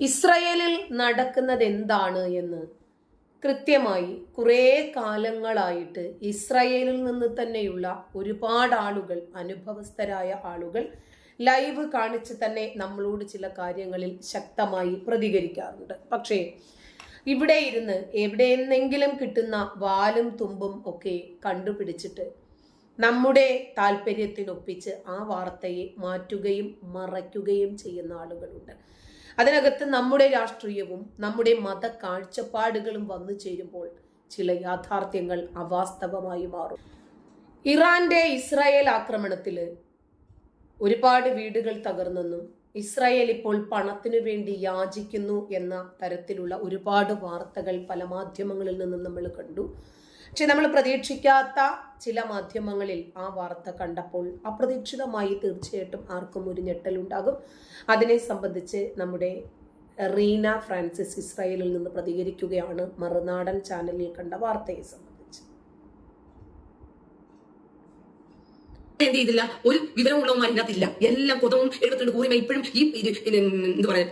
ഇസ്രയേലിൽ നടക്കുന്നത് എന്താണ് എന്ന് കൃത്യമായി കുറേ കാലങ്ങളായിട്ട് ഇസ്രയേലിൽ നിന്ന് തന്നെയുള്ള ഒരുപാട് ആളുകൾ അനുഭവസ്ഥരായ ആളുകൾ ലൈവ് കാണിച്ച് തന്നെ നമ്മളോട് ചില കാര്യങ്ങളിൽ ശക്തമായി പ്രതികരിക്കാറുണ്ട്. പക്ഷേ ഇവിടെ ഇരുന്ന് എവിടെയെന്നെങ്കിലും കിട്ടുന്ന വാലും തുമ്പും ഒക്കെ കണ്ടുപിടിച്ചിട്ട് നമ്മുടെ താല്പര്യത്തിനൊപ്പിച്ച് ആ വാർത്തയെ മാറ്റുകയും മറയ്ക്കുകയും ചെയ്യുന്ന ആളുകളുണ്ട്. അതിനകത്ത് നമ്മുടെ രാഷ്ട്രീയവും നമ്മുടെ മത കാഴ്ചപ്പാടുകളും വന്നു ചേരുമ്പോൾ ചില യാഥാർത്ഥ്യങ്ങൾ അവാസ്തവമായി മാറും. ഇറാന്റെ ഇസ്രായേൽ ആക്രമണത്തിൽ ഒരുപാട് വീടുകൾ തകർന്നെന്നും ഇസ്രായേൽ ഇപ്പോൾ പണത്തിനു വേണ്ടി യാചിക്കുന്നു എന്ന തരത്തിലുള്ള ഒരുപാട് വാർത്തകൾ പല മാധ്യമങ്ങളിൽ നിന്നും നമ്മൾ കണ്ടു. പക്ഷെ നമ്മൾ പ്രതീക്ഷിക്കാത്ത ചില മാധ്യമങ്ങളിൽ ആ വാർത്ത കണ്ടപ്പോൾ അപ്രതീക്ഷിതമായി തീർച്ചയായിട്ടും ആർക്കും ഒരു ഞെട്ടലുണ്ടാകും. അതിനെ സംബന്ധിച്ച് നമ്മുടെ റീന ഫ്രാൻസിസ് ഇസ്രായേലിൽ നിന്ന് പ്രതികരിക്കുകയാണ് മറുനാടൻ ചാനലിൽ കണ്ട വാർത്തയെ സംബന്ധിച്ച്. എന്ത് ചെയ്തില്ല? ഒരു വിവരമുള്ളവന്മാർ ഇതിനകത്തില്ല എല്ലാം കൊതവും എഴുപത്തിരണ്ട് കൂറിമ. ഇപ്പോഴും ഈ എന്താ പറയാ?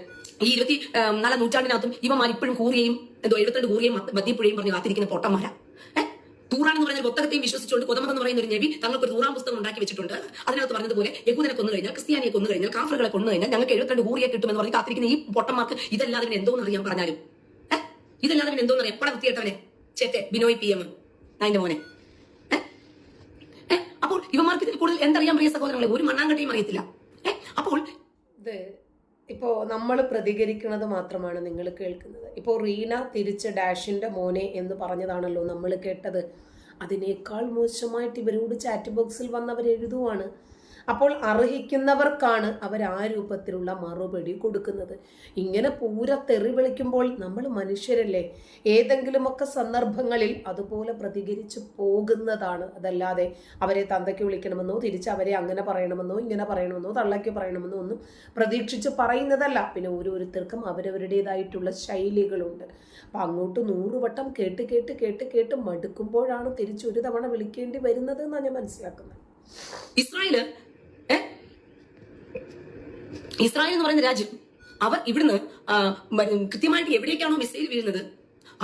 ഈ ഇരുപത്തി നാലാം നൂറ്റാണ്ടിനകത്തും ഇവന്മാർ ഇപ്പോഴും കൂറിയെയും എന്തോ എഴുപത്തിരണ്ട് കൂറിയും മദ്യപ്പുഴയും പറഞ്ഞ് കാത്തിരിക്കുന്ന പൊട്ടന്മാരാ. തൂറാൻ എന്ന് പറഞ്ഞ പുസ്തകത്തെയും വിശ്വസിച്ചുകൊണ്ട് കൊതമത് എന്ന് പറയുന്ന ഒരു നബി തങ്ങൾക്ക് ഒരു തൂറാൻ പുസ്തകം ഉണ്ടാക്കി വെച്ചിട്ടുണ്ട്. അതിനകത്ത് പറഞ്ഞതുപോലെ യഹൂദനെ കൊന്നു കഴിഞ്ഞാൽ ക്രിസ്ത്യാനിയെ കൊന്നു കഴിഞ്ഞാൽ കാഫറുകളെ കൊന്നു കഴിഞ്ഞാൽ ഞങ്ങൾക്ക് എഴുപത്തിരണ്ട് കൂറിയെ കിട്ടുമെന്ന് പറഞ്ഞ് കാത്തിരിക്കുന്ന ഈ പൊട്ടന്മാർക്ക് ഇതല്ലാതെ പിന്നെ എന്തോന്ന് അറിയാൻ പറഞ്ഞാലും? ഇതല്ലാതെ പിന്നെ എന്തോന്ന് അറിയാം? എപ്പോഴാണ് വൃത്തിയേട്ടവനെ ചേട്ടെ ബിനോയ് പി എം. അതിന്റെ മോനെ? അപ്പോൾ ഇവന്മാർക്ക് ഇതിൽ കൂടുതൽ എന്തറിയാൻ പ്രിയ സഹോദരങ്ങളെ? ഒരു മണ്ണാങ്കട്ടയും അറിയത്തില്ല? അപ്പോൾ ഇപ്പോൾ നമ്മൾ പ്രതികരിക്കുന്നത് മാത്രമാണ് നിങ്ങൾ കേൾക്കുന്നത്. ഇപ്പോൾ റീന തിരിച്ച് ഡാഷിന്റെ മോനെ എന്ന് പറഞ്ഞതാണല്ലോ നമ്മൾ കേട്ടത്. അതിനേക്കാൾ മോശമായിട്ട് ഇവരോട് ചാറ്റ് ബോക്സിൽ വന്നവർ എഴുതുവാണ് അപ്പോൾ അർഹിക്കുന്നവർക്കാണ് അവർ ആ രൂപത്തിലുള്ള മറുപടി കൊടുക്കുന്നത്. ഇങ്ങനെ പൂര തെറി വിളിക്കുമ്പോൾ നമ്മൾ മനുഷ്യരല്ലേ? ഏതെങ്കിലുമൊക്കെ സന്ദർഭങ്ങളിൽ അതുപോലെ പ്രതികരിച്ച് പോകുന്നതാണ്. അതല്ലാതെ അവരെ തന്തയ്ക്ക് വിളിക്കണമെന്നോ തിരിച്ച് അവരെ അങ്ങനെ പറയണമെന്നോ ഇങ്ങനെ പറയണമെന്നോ തള്ളയ്ക്ക് പറയണമെന്നോ ഒന്നും പ്രതീക്ഷിച്ച് പറയുന്നതല്ല. പിന്നെ ഓരോരുത്തർക്കും അവരവരുടേതായിട്ടുള്ള ശൈലികളുണ്ട്. അപ്പം അങ്ങോട്ട് നൂറുവട്ടം കേട്ട് കേട്ട് കേട്ട് കേട്ട് മടുക്കുമ്പോഴാണ് തിരിച്ചൊരു തവണ വിളിക്കേണ്ടി വരുന്നത് എന്നാണ് ഞാൻ മനസ്സിലാക്കുന്നത്. ഇസ്രായേൽ? ഇസ്രായേൽ എന്ന് പറയുന്ന രാജ്യം അവർ ഇവിടുന്ന് കൃത്യമായിട്ട് എവിടേക്കാണോ മെസ്സേജ് വീഴുന്നത്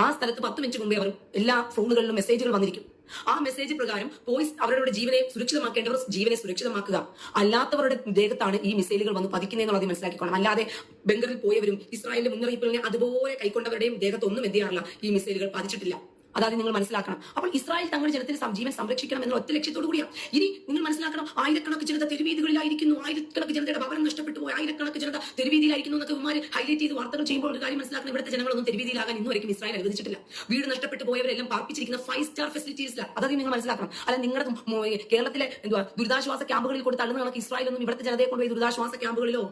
ആ സ്ഥലത്ത് പത്ത് മിനിറ്റ് മുമ്പേ അവർ എല്ലാ ഫോണുകളിലും മെസ്സേജുകൾ വന്നിരിക്കും. ആ മെസ്സേജ് പ്രകാരം പോയി അവരുടെ ജീവനെ സുരക്ഷിതമാക്കേണ്ടവർ ജീവനെ സുരക്ഷിതമാക്കുക. അല്ലാത്തവരുടെ ദേഹത്താണ് ഈ മിസൈലുകൾ വന്ന് പതിക്കുന്നതെന്നുള്ളത് മനസ്സിലാക്കിക്കോണം. അല്ലാതെ ബംഗറിൽ പോയവരും ഇസ്രായേലിന്റെ മുന്നറിയിപ്പുകളെ അതുപോലെ കൈക്കൊണ്ടവരുടെയും ദേഹത്തൊന്നും എന്ത് ചെയ്യാറില്ല ഈ മിസൈലുകൾ പതിച്ചിട്ടില്ല അതാദ്യം നിങ്ങൾ മനസ്സിലാക്കണം. അപ്പോൾ ഇസ്രായേൽ തങ്ങളുടെ ജനത്തിന് സംജീവൻ സംരക്ഷിക്കണം എന്ന ഒറ്റ ലക്ഷ്യത്തോടു കൂടിയാണ്. ഇനി നിങ്ങൾ മനസ്സിലാക്കണം ആയിരക്കണക്ക് ജനത തെരുവീതികളിലായിരിക്കുന്നു. ആയിരക്കണക്ക് ജനതയുടെ ഭവനം നഷ്ടപ്പെട്ടു പോയി. ആയിരക്കണക്ക് ജനത തെരുവീതിയിലായിരിക്കുന്നു എന്നൊക്കെ ഉമാര് ഹൈലൈറ്റ് ചെയ്ത് വാർത്തകൾ ചെയ്യുമ്പോൾ ഒരു കാര്യം മനസ്സിലാക്കണം. ഇവിടുത്തെ ജനങ്ങളൊന്നും തെരുവീതിയിലാകാൻ ഇന്നും വരയ്ക്കും ഇസ്രായേൽ അനുവദിച്ചിട്ടില്ല. വീട് നഷ്ടപ്പെട്ടു പോയവരെല്ലാം പാർപ്പിച്ചിരിക്കുന്ന ഫൈവ് സ്റ്റാർ ഫെസിലിറ്റീസിലാണ് അതായത് നിങ്ങൾ മനസ്സിലാക്കണം. അല്ല നിങ്ങളുടെ കേരളത്തിലെ എന്തുവാ ദുരിതാശ്വാസ ക്യാമ്പുകളിൽ കൊടുത്ത് തള്ളുന്ന കണക്ക് ഇസ്രായേൽ ഒന്നും ഇവിടുത്തെ ജനതയെ കൊണ്ടുപോയി ദുരിതാശ്വാസ ക്യാമ്പുകളിലോ?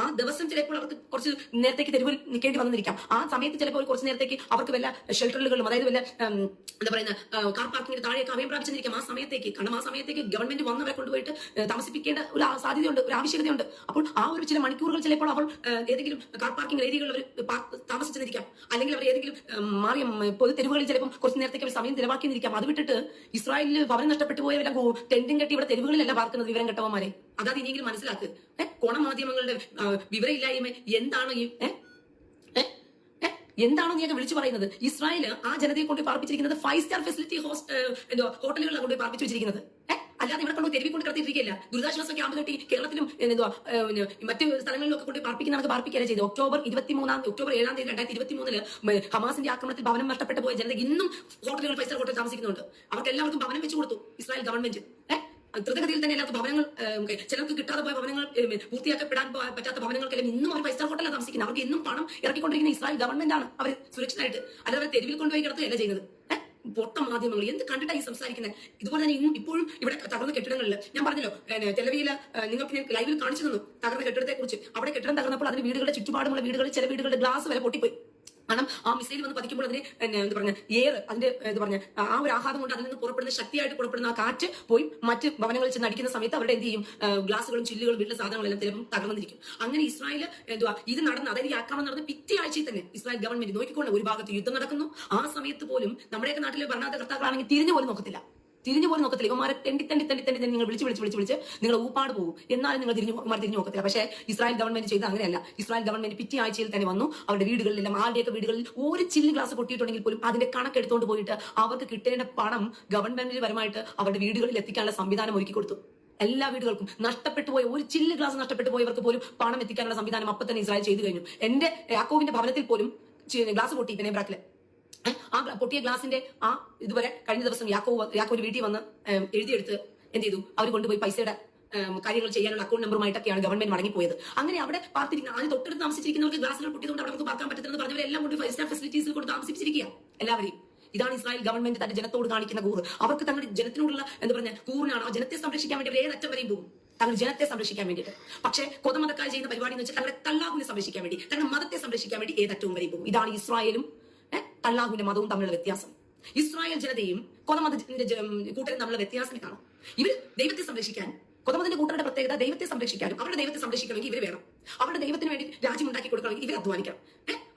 ആ ദിവസം ചിലപ്പോൾ അവർക്ക് കുറച്ച് നേരത്തേക്ക് തെരുവിൽ നിൽക്കേണ്ടി വന്നിരിക്കാം. ആ സമയത്ത് ചിലപ്പോൾ കുറച്ച് നേരത്തേക്ക് അവർക്ക് വല്ല ഷെൽട്ടറുകളിലും അതായത് വല്ല എന്താ പറയുന്ന കാർ പാർക്കിംഗിന് താഴെയൊക്കെ അഭയം പ്രാപിച്ചിരിക്കാം. ആ സമയത്തേക്ക് കാരണം ആ സമയത്തേക്ക് ഗവൺമെന്റ് വന്നവരെ കൊണ്ടുപോയിട്ട് താമസിപ്പിക്കേണ്ട ഒരു സാധ്യതയുണ്ട് ഒരു ആവശ്യകതയുണ്ട്. അപ്പോൾ ആ ഒരു ചില മണിക്കൂറുകൾ ചിലപ്പോൾ അവർ ഏതെങ്കിലും കാർ പാർക്കിംഗ് ഏരിയകളിൽ അവർ താമസിച്ചിരിക്കാം. അല്ലെങ്കിൽ അവർ ഏതെങ്കിലും മാറിയ പൊതു തെരുവുകളിൽ ചിലപ്പോൾ കുറച്ച് നേരത്തേക്ക് അവർ സമയം ചിലവാക്കിയിരിക്കാം. അത് വിട്ടിട്ട് ഇസ്രായേലിൽ ഭവനം നഷ്ടപ്പെട്ടു പോയവരെല്ലാം ഗോ- ടെന്റും കെട്ടി ഇവിടെ തെരുവുകളിലല്ല പാർക്കുന്നത് വിവരം കെട്ടവന്മാരെ. അതാത് ഇനിയെങ്കിലും മനസ്സിലാക്ക്. ഏഹ് കോണമാധ്യമങ്ങളുടെ വിവരമില്ലായ്മ എന്താണ് ഈ? എന്താണോ നീയൊക്കെ വിളിച്ചു പറയുന്നത്? ഇസ്രായേൽ ആ ജനതയെ കൊണ്ട് പാർപ്പിച്ചിരിക്കുന്നത് ഫൈവ് സ്റ്റാർ ഫെസിലിറ്റി എന്തോ ഹോട്ടലുകളിലാണ് കൊണ്ട് പാർപ്പിച്ചു വെച്ചിരിക്കുന്നത്? അല്ലാതെ ഇവിടെ കൊണ്ട് തെരുവിൽ കൊണ്ട് കിടത്തിയിരിക്കുകയല്ല. ദുരിതാശ്വാസ ക്യാമ്പ് കെട്ടി കേരളത്തിലും എന്തോ മറ്റ് സ്ഥലങ്ങളിലൊക്കെ കൊണ്ട് പാർപ്പിക്കുന്നവർക്ക് പാർപ്പിക്കുകയല്ല ചെയ്തു ഒക്ടോബർ ഇരുപത്തിമൂന്നാം ഒക്ടോബർ ഏഴാം തീയതി രണ്ടായിരത്തി ഇരുപത്തി മൂന്നിൽ ഹമാസിന്റെ ആക്രമണത്തിൽ ഭവനം നഷ്ടപ്പെട്ടു പോയ ജനത ഇന്നും ഹോട്ടലുകൾ ഫൈവ് ഹോട്ടൽ താമസിക്കുന്നുണ്ട്. അവർക്ക് എല്ലാവർക്കും ഭവനം വെച്ചു കൊടുത്തു ഇസ്രായേൽ ഗവൺമെന്റ് ഏഹ് ദ്രുതഗതിയിൽ തന്നെ അല്ലാത്ത ഭവനങ്ങൾ ചിലർക്ക് കിട്ടാതെ പോയ ഭവനങ്ങൾ പൂർത്തിയാക്കപ്പെടാൻ പറ്റാത്ത ഭവനങ്ങൾക്കെല്ലാം ഇന്നും അവർ സ്റ്റാർ ഹോട്ടലാണ് താമസിക്കുന്നത്. അവർക്ക് ഇന്നും പണം ഇറക്കിക്കൊണ്ടിരിക്കുന്ന ഇസ്രായേൽ ഗവൺമെന്റ് ആണ് അവർ സുരക്ഷിതമായിട്ട് അല്ലാതെ അവരെ തെരുവിൽ കൊണ്ടുപോയി കിടത്തുകയല്ല ചെയ്യുന്നത്. പൊട്ട മാധ്യമങ്ങൾ. എന്ത് കണ്ടിട്ടാണ് ഈ സംസാരിക്കുന്നത് ഇതുപോലെ തന്നെ ഇന്നും ഇപ്പോഴും ഇവിടെ തകർന്ന കെട്ടിടങ്ങളിൽ ഞാൻ പറഞ്ഞല്ലോ ടെലവിയിൽ നിങ്ങൾക്ക് ഞാൻ ലൈവിൽ കാണിച്ചു തന്നു തകർന്ന കെട്ടിടത്തെ കുറിച്ച് അവിടെ കെട്ടിടം തകർന്നപ്പോൾ അതിന് വീടുകളുടെ ചുറ്റുപാടുമുള്ള വീടുകളിൽ ചില വീടുകളുടെ ഗ്ലാസ് വരെ പൊട്ടിപ്പോയി. കാരണം ആ മിസൈൽ വന്ന് പതിക്കുമ്പോൾ അതിന് എന്ത് പറഞ്ഞ എയർ അതിന്റെ എന്താ പറഞ്ഞ ആ ഒരു ആഘാതം കൊണ്ട് അതിൽ നിന്ന് പുറപ്പെടുന്ന ശക്തിയായിട്ട് പുറപ്പെടുന്ന ആ കാറ്റ് പോയി മറ്റ് ഭവനങ്ങളിൽ ചെന്ന് അടിക്കുന്ന സമയത്ത് അവരുടെ എന്ത് ചെയ്യും? ഗ്ലാസുകളും ചില്ലുകളും വീട്ടിലെ സാധനങ്ങളെല്ലാം ചിലപ്പോൾ തകർന്നിരിക്കും. അങ്ങനെ ഇസ്രായേൽ എന്തുവാ ഇത് നടന്ന അതായത് ഈ ആക്രമണം നടന്ന പിറ്റേ ആഴ്ചയിൽ തന്നെ ഇസ്രായേൽ ഗവൺമെന്റ് നോക്കിക്കൊണ്ട് ഒരു ഭാഗത്ത് യുദ്ധം നടക്കുന്നു. ആ സമയത്ത് പോലും നമ്മുടെയൊക്കെ നാട്ടിലെ ഭരണാധികർത്താക്കളാണെങ്കിൽ തിരിഞ്ഞു പോലും നോക്കത്തില്ല. തിരിഞ്ഞു പോലും നോക്കത്തില്ല. ഇവന്മാരെ തെണ്ടി തെണ്ടി തെണ്ടി തെണ്ടി നിങ്ങൾ വിളിച്ച് വിളിച്ച് വിളിച്ച് വിളിച്ച് നിങ്ങൾ ഊപ്പാട് പോകും എന്നാലും നിങ്ങൾ തിരിഞ്ഞു ഇവന്മാർ തിരിഞ്ഞു നോക്കത്തില്ല. പക്ഷേ ഇസ്രായേൽ ഗവൺമെന്റ് ചെയ്ത് അങ്ങനെയല്ല. ഇസ്രായേൽ ഗവൺമെന്റ് പിറ്റി ആഴ്ചയിൽ തന്നെ വന്നു. അവരുടെ വീടുകളിലെല്ലാം ആരുടെയൊക്കെ വീടുകളിൽ ഒരു ചില്ല് ഗ്ലാസ് പൊട്ടിയിട്ടുണ്ടെങ്കിൽ പോലും അതിന്റെ കണക്കെടുത്തുകൊണ്ട് പോയിട്ട് അവർക്ക് കിട്ടേണ്ട പണം ഗവൺമെന്റിന് പരമായിട്ട് അവരുടെ വീടുകളിൽ എത്തിക്കാനുള്ള സംവിധാനം ഒരുക്കി കൊടുത്തു. എല്ലാ വീടുകൾക്കും നഷ്ടപ്പെട്ടു പോയ ഒരു ചില്ല് ഗ്ലാസ് നഷ്ടപ്പെട്ടു പോയവർക്ക് പോലും പണം എത്തിക്കാനുള്ള സംവിധാനം അപ്പൊ തന്നെ ഇസ്രായേൽ ചെയ്തു കഴിഞ്ഞു. എന്റെ യാക്കോവിന്റെ ഭവനത്തിൽ പോലും ഗ്ലാസ് പൊട്ടി പിന്നെ ബ്രാക്കിൽ ഏഹ് ആ പൊട്ടിയ ഗ്ലാസിന്റെ ആ ഇതുവരെ കഴിഞ്ഞ ദിവസം യാക്കോ യാക്കോ ഒരു വീട്ടിൽ വന്ന് എഴുതിയെടുത്ത് എന്ത് ചെയ്തു? അവർ കൊണ്ടുപോയി പൈസയുടെ കാര്യങ്ങൾ ചെയ്യാനുള്ള അക്കൗണ്ട് നമ്പറുമായിട്ടൊക്കെയാണ് ഗവൺമെന്റ് മടങ്ങിപ്പോയത്. അങ്ങനെ അവിടെ പാർത്തിരിക്കുന്ന ആദ്യം തൊട്ടടുത്ത് താമസിച്ചിരിക്കുന്നവർക്ക് ഗ്ലാസുകൾ പൊട്ടിയതുകൊണ്ട് അവിടെ പാർക്കാൻ പറ്റുന്നത് പറഞ്ഞവരെല്ലാം കൊണ്ട് ഫൈവ് സ്റ്റാർ ഫെസിലിറ്റീസിൽ കൊണ്ട് താമസിച്ചിരിക്കുക എല്ലാവരെയും. ഇതാണ് ഇസ്രായേൽ ഗവൺമെന്റ് തന്റെ ജനത്തോട് കാണിക്കുന്ന കൂറ്. അവർക്ക് തങ്ങളുടെ ജനത്തിനോടുള്ള എന്താ പറഞ്ഞ കൂറിനാണ് ആ ജനത്തെ സംരക്ഷിക്കാൻ വേണ്ടി ഏതറ്റം വരെയും പോകും. തങ്ങളുടെ ജനത്തെ സംരക്ഷിക്കാൻ വേണ്ടിയിട്ട്. പക്ഷേ കൊതമതക്കാർ ചെയ്യുന്ന പരിപാടി എന്ന് വെച്ചാൽ തങ്ങളുടെ തല്ലാഹുവിനെ സംരക്ഷിക്കാൻ വേണ്ടി തങ്ങളുടെ മതത്തെ സംരക്ഷിക്കാൻ വേണ്ടി ഏതറ്റവും വരെയും പോകും. ഇതാണ് ഇസ്രായേലും തല്ലാഹുവിന്റെ മതവും തമ്മിലുള്ള വ്യത്യാസം. ഇസ്രായേൽ ജനതയും കൊതമതത്തിന്റെ കൂട്ടരും തമ്മിലുള്ള വ്യത്യാസം കാണാം. ഇവർ ദൈവത്തെ സംരക്ഷിക്കാൻ കൊതമതന്റെ കൂട്ടരുടെ പ്രത്യേകത ദൈവത്തെ സംരക്ഷിക്കാനും അവരുടെ ദൈവത്തെ സംരക്ഷിക്കണമെങ്കിൽ ഇവർ വേണം. അവരുടെ ദൈവത്തിന് വേണ്ടി രാജ്യം ഉണ്ടാക്കി കൊടുക്കണമെങ്കിൽ ഇവർ അധ്വാനിക്കണം.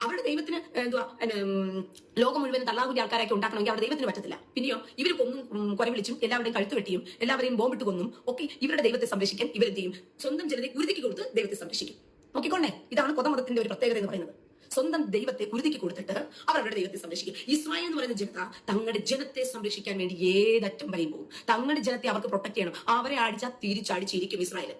അവരുടെ ദൈവത്തിന് എന്നെ, ലോകം മുഴുവൻ തള്ളാകുന്ന ആൾക്കാരൊക്കെ ഉണ്ടാക്കണമെങ്കിൽ അവരുടെ ദൈവത്തിന് പറ്റത്തില്ല. പിന്നെയോ ഇവർ കൊന്നും കൊര വിളിച്ചും എല്ലാവരുടെയും കഴുത്ത് വെട്ടിയും എല്ലാവരെയും ബോംബിട്ട് കൊന്നും ഒക്കെ ഇവരുടെ ദൈവത്തെ സംരക്ഷിക്കാൻ ഇവരെന്ത് ചെയ്യും? സ്വന്തം ജനതയെ ഉരുതിക്ക് കൊടുത്ത് ദൈവത്തെ സംരക്ഷിക്കും. നോക്കിക്കൊണ്ടേ ഇതാണ് കൊതമതത്തിന്റെ ഒരു പ്രത്യേകത എന്ന് പറയുന്നത്. സ്വന്തം ദൈവത്തെ കുരുതിക്ക് കൊടുത്തിട്ട് അവർ അവരുടെ ദൈവത്തെ സംരക്ഷിക്കും. ഇസ്രായേൽ എന്ന് പറയുന്ന ജനത തങ്ങളുടെ ജനത്തെ സംരക്ഷിക്കാൻ വേണ്ടി ഏതറ്റം വരെയും പോകും. തങ്ങളുടെ ജനത്തെ അവർക്ക് പ്രൊട്ടക്ട് ചെയ്യണം. അവരെ അടിച്ചാൽ തിരിച്ചടിച്ചിരിക്കും ഇസ്രായേൽ.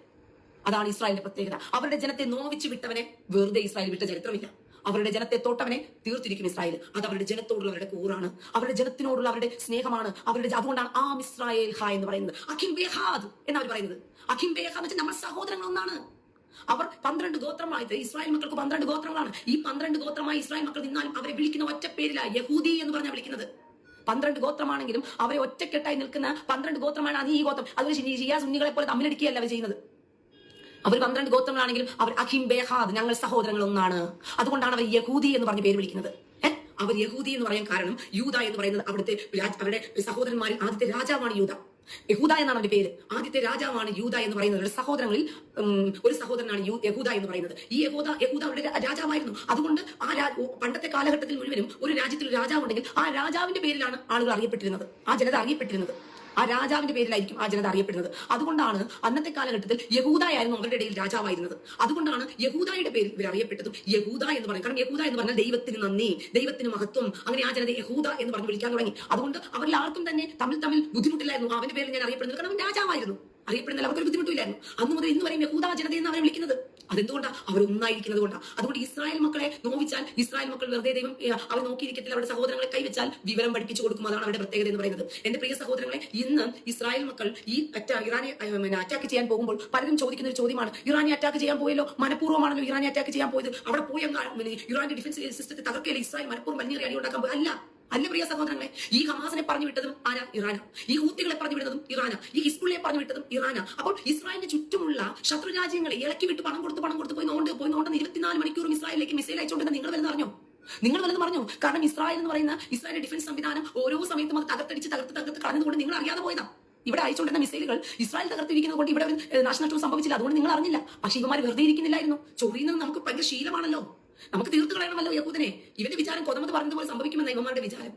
അതാണ് ഇസ്രായേലിന്റെ പ്രത്യേകത. അവരുടെ ജനത്തെ നോവിച്ച് വിട്ടവനെ വെറുതെ ഇസ്രായേൽ വിട്ട ചരിത്രമില്ല. അവരുടെ ജനത്തെ തോട്ടവനെ തീർത്തിരിക്കും ഇസ്രായേൽ. അത് അവരുടെ ജനത്തോടുള്ള അവരുടെ കൂറാണ്. അവരുടെ ജനത്തിനോടുള്ള അവരുടെ സ്നേഹമാണ്. അവരുടെ അതുകൊണ്ടാണ് ആം ഇസ്രായേൽ ഹാ എന്ന് പറയുന്നത്. അഖിം ബേഹാദ് എന്ന് അവർ പറയുന്നത്. അഖിം ബേഹാദ് വെച്ചാൽ സഹോദരങ്ങൾ ഒന്നാണ് അവർ പന്ത്രണ്ട് ഗോത്രമായി ഇസ്രായേൽ മക്കൾക്ക് പന്ത്രണ്ട് ഗോത്രങ്ങളാണ്. ഈ പന്ത്രണ്ട് ഗോത്രമായി ഇസ്രായേൽ മക്കൾ നിന്നാലും അവരെ വിളിക്കുന്ന ഒറ്റ പേരിലാണ് യഹൂദി എന്ന് പറഞ്ഞാൽ വിളിക്കുന്നത്. പന്ത്രണ്ട് ഗോത്രമാണെങ്കിലും അവരെ ഒറ്റക്കെട്ടായി നിൽക്കുന്ന പന്ത്രണ്ട് ഗോത്രമാണ് അത് ഈ ഗോത്രം. അതുപോലെ ഷിയാ സുന്നികളെ പോലെ തമ്മിലടിക്കുകയല്ല അവർ ചെയ്യുന്നത്. അവർ പന്ത്രണ്ട് ഗോത്രങ്ങളാണെങ്കിലും അവർ അഖിം ബേഹാദ് ഞങ്ങൾ സഹോദരങ്ങൾ ഒന്നാണ്. അതുകൊണ്ടാണ് അവർ യഹൂദി എന്ന് പറഞ്ഞ് പേര് വിളിക്കുന്നത്. അവർ യഹൂദി എന്ന് പറയാൻ കാരണം യൂത എന്ന് പറയുന്നത് അവിടുത്തെ അവരുടെ സഹോദരന്മാരിൽ ആദ്യത്തെ രാജാവാണ് യൂത. യഹൂദ എന്നാണ് അവന്റെ പേര്. ആദ്യത്തെ രാജാവാണ് യൂത എന്ന് പറയുന്നത്. ഒരു സഹോദരങ്ങളിൽ ഒരു സഹോദരനാണ് യഹൂദ എന്ന് പറയുന്നത്. ഈ യഹൂദ യഹൂദ അവരുടെ രാജാവായിരുന്നു. അതുകൊണ്ട് ആ പണ്ടത്തെ കാലഘട്ടത്തിൽ മുഴുവനും ഒരു രാജ്യത്തിൽ രാജാവ് രാജാവുണ്ടെങ്കിൽ ആ രാജാവിന്റെ പേരിലാണ് ആളുകൾ അറിയപ്പെട്ടിരുന്നത്. ആ ജനത അറിയപ്പെട്ടിരുന്നത്. ആ രാജാവിന്റെ പേരിലായിരിക്കും ആ ജനത അറിയപ്പെടുന്നത്. അതുകൊണ്ടാണ് അന്നത്തെ കാലഘട്ടത്തിൽ യഹൂദായിരുന്നു അവരുടെ ഇടയിൽ രാജാവായിരുന്നത്. അതുകൊണ്ടാണ് യഹൂദായുടെ പേരിൽ ഇവർ അറിയപ്പെട്ടതും യഹൂദ എന്ന് പറയും കാരണം യഹൂദ എന്ന് പറഞ്ഞാൽ ദൈവത്തിന് നന്ദി ദൈവത്തിന് മഹത്വം അങ്ങനെ ആ ജനത യഹൂദ എന്ന് പറഞ്ഞ് വിളിക്കാൻ തുടങ്ങി. അതുകൊണ്ട് അവരിൽ ആർക്കും തന്നെ തമ്മിൽ തമ്മിൽ ബുദ്ധിമുട്ടില്ലായിരുന്നു. അവന്റെ പേരിൽ ഞാൻ അറിയപ്പെടുന്നത് കാരണം രാജാവായിരുന്നു. അറിയപ്പെടുന്നതിൽ അവർക്കൊരു ബുദ്ധിമുട്ടില്ലായിരുന്നു അന്ന് മുതൽ ഇന്ന് വരെയും യഹൂദ ജനത എന്ന് അവരെ വിളിക്കുന്നത്. അതെന്തുകൊണ്ടാണ് അവർ ഒന്നായിരിക്കുന്നത് കൊണ്ടാണ് അതുകൊണ്ട് ഇസ്രായേൽ മക്കളെ നോവിച്ചാൽ ഇസ്രായേൽ മക്കൾ വെറുതെ ദൈവം അവർ നോക്കിയിരിക്കത്തില്ല. അവരുടെ സഹോദരങ്ങളെ കൈവച്ചാൽ വിവരം പഠിപ്പിച്ചു കൊടുക്കും. അതാണ് അവരുടെ പ്രത്യേകത എന്ന് പറയുന്നത്. എന്റെ പ്രിയ സഹോദരങ്ങളെ ഇന്ന് ഇസ്രായേൽ മക്കൾ ഈ ഇറാനെ അറ്റാക്ക് ചെയ്യാൻ പോകുമ്പോൾ പലരും ചോദിക്കുന്ന ഒരു ചോദ്യമാണ് ഇറാനെ അറ്റാക്ക് ചെയ്യാൻ പോയല്ലോ? മനഃപൂർവമാണല്ലോ ഇറാനെ അറ്റാക്ക് ചെയ്യാൻ പോയത്? അവിടെ പോയ ഇറാന്റെ ഡിഫൻസ് സിസ്റ്റത്തെ തകർക്കയില്ല ഇസ്രായേൽ മനഃപൂർവം വലിയ അടി ഉണ്ടാക്കാൻ പോയി അല്ല. അല്ല പ്രിയ സഹോദരങ്ങളെ ഈ ഹമാസിനെ പറഞ്ഞു വിട്ടതും ആരാ? ഇറാന. ഈ ഹൂത്തികളെ പറഞ്ഞു വിട്ടതും ഇറാന. ഈ ഹിസ്ബുള്ളിയെ പറഞ്ഞു വിട്ടതും ഇറാന. അപ്പോൾ ഇസ്രായേലിന് ചുറ്റുമുള്ള ശത്രു രാജ്യങ്ങളെ ഇളക്കി വിട്ട് പണം കൊടുത്ത് പണം കൊടുത്ത് പോയി നോണ്ട് പോയി നോണ്ടെന്ന് ഇരുപത്തിനാല് മണിക്കൂറും ഇസ്രായേലിലേക്ക് മിസൈൽ അയച്ചുകൊണ്ടെന്ന് നിങ്ങൾ വലുത് അറിഞ്ഞോ? നിങ്ങൾ വലുത് പറഞ്ഞു? കാരണം ഇസ്രായേൽ എന്ന് പറയുന്ന ഇസ്രായേലിന്റെ ഡിഫൻസ് സംവിധാനം ഓരോ സമയത്തും അത് തകർത്തടിച്ച് തകർത്ത് തകർത്ത് കളഞ്ഞതുകൊണ്ട് നിങ്ങൾ അറിയാതെ പോയതാ. ഇവിടെ അയച്ചുകൊണ്ടിരുന്ന മിസൈലുകൾ ഇസ്രായേൽ തകർത്തിരിക്കുന്നത് കൊണ്ട് ഇവിടെ നാശനഷ്ടവും സംഭവിച്ചില്ല. അതുകൊണ്ട് നിങ്ങൾ അറിഞ്ഞില്ല. പക്ഷെ ഇവന്മാർ വെറുതെ ഇരിക്കുന്നില്ലായിരുന്നു. ചൊറിയുന്നത് നമുക്ക് ഭയങ്കര ശീലമാണല്ലോ. നമുക്ക് തീർത്തു കളയണമല്ലോ യഹൂദനെ. ഇവന്റെ വിചാരം കൊതമത് പറഞ്ഞതുപോലെ സംഭവിക്കുമെന്ന ഇവന്മാരുടെ വിചാരം.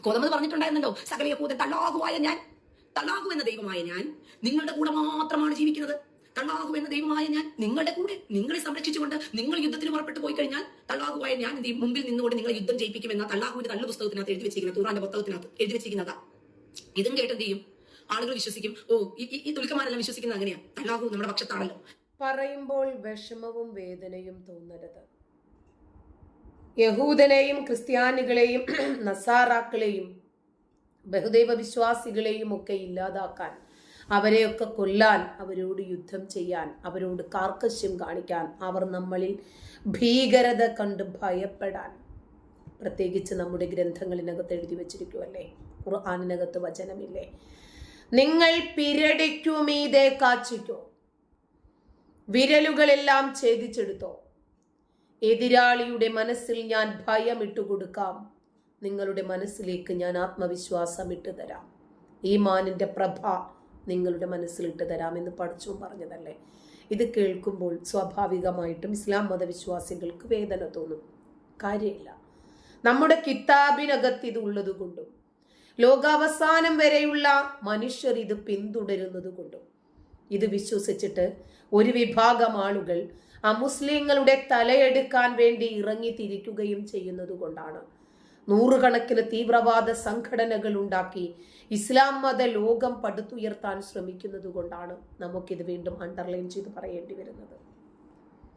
കൊതമത് പറഞ്ഞിട്ടുണ്ടായിരുന്നല്ലോ സകല യഹൂദൻ തള്ളാഹുവായ ഞാൻ. തള്ളാഹു എന്ന ദൈവമായ ഞാൻ. നിങ്ങളുടെ കൂടെ മാത്രമാണ് ജീവിക്കുന്നത്. തള്ളാഹു എന്ന ദൈവമായ ഞാൻ. നിങ്ങളുടെ കൂടെ നിങ്ങളെ സംരക്ഷിച്ചുകൊണ്ട് നിങ്ങൾ യുദ്ധത്തിന് പുറപ്പെട്ടു പോയി കഴിഞ്ഞാൽ തള്ളാഹുവായ ഞാൻ? മുമ്പിൽ നിന്നുകൊണ്ട് നിങ്ങളെ യുദ്ധം ജയിപ്പിക്കുമെന്ന തള്ളാഹുവിന്റെ തള്ളു പുസ്തകത്തിനകത്ത് എഴുതി വെച്ചിരിക്കുന്ന തൂറാന്റെ പുസ്തകത്തിനകത്ത് എഴുതി വെച്ചിരിക്കുന്നതാ. ഇതും കേട്ട് എന്ത് ചെയ്യും? ആളുകൾ വിശ്വസിക്കും ഓ ഈ- തുൽക്കമാരെല്ലാം വിശ്വസിക്കുന്നത് അങ്ങനെയാ. തള്ളാഹു നമ്മുടെ പക്ഷത്താണല്ലോ. പറയുമ്പോൾ വിഷമവും വേദനയും തോന്നരുത്. യഹൂദനെയും ക്രിസ്ത്യാനികളെയും നസാറാക്കളെയും ബഹുദൈവ വിശ്വാസികളെയും ഒക്കെ ഇല്ലാതാക്കാൻ അവരെയൊക്കെ കൊല്ലാൻ അവരോട് യുദ്ധം ചെയ്യാൻ അവരോട് കാർക്കശ്യം കാണിക്കാൻ അവർ നമ്മളിൽ ഭീകരത കണ്ട് ഭയപ്പെടാൻ പ്രത്യേകിച്ച് നമ്മുടെ ഗ്രന്ഥങ്ങളിനകത്ത് എഴുതി വച്ചിരിക്കുമല്ലേ ഖുർആാനിനകത്ത് വചനമില്ലേ? നിങ്ങൾ പിരടിക്കുമീതെ കാച്ചിക്കോ. വിരലുകളെല്ലാം ഛേദിച്ചെടുത്തോ. എതിരാളിയുടെ മനസ്സിൽ ഞാൻ ഭയം ഇട്ടുകൊടുക്കാം നിങ്ങളുടെ മനസ്സിലേക്ക് ഞാൻ ആത്മവിശ്വാസം ഇട്ടു തരാം. ഈ മാനിന്റെ പ്രഭ നിങ്ങളുടെ മനസ്സിലിട്ട് തരാമെന്ന് പഠിച്ചു പറഞ്ഞതല്ലേ? ഇത് കേൾക്കുമ്പോൾ സ്വാഭാവികമായിട്ടും ഇസ്ലാം മതവിശ്വാസികൾക്ക് വേദന തോന്നും. കാര്യമില്ല. നമ്മുടെ കിതാബിനകത്ത് ഇത് ഉള്ളത് കൊണ്ടും ലോകാവസാനം വരെയുള്ള മനുഷ്യർ ഇത് പിന്തുടരുന്നത് കൊണ്ടും ഇത് വിശ്വസിച്ചിട്ട് ഒരു വിഭാഗം ആളുകൾ അമുസ്ലിങ്ങളുടെ തലയെടുക്കാൻ വേണ്ടി ഇറങ്ങി തിരിക്കുകയും ചെയ്യുന്നത് കൊണ്ടാണ് നൂറുകണക്കിന് തീവ്രവാദ സംഘടനകൾ ഉണ്ടാക്കി ഇസ്ലാം മത ലോകം പടുത്തുയർത്താൻ ശ്രമിക്കുന്നത് കൊണ്ടാണ് നമുക്കിത് വീണ്ടും അണ്ടർലൈൻ ചെയ്ത് പറയേണ്ടി വരുന്നത്.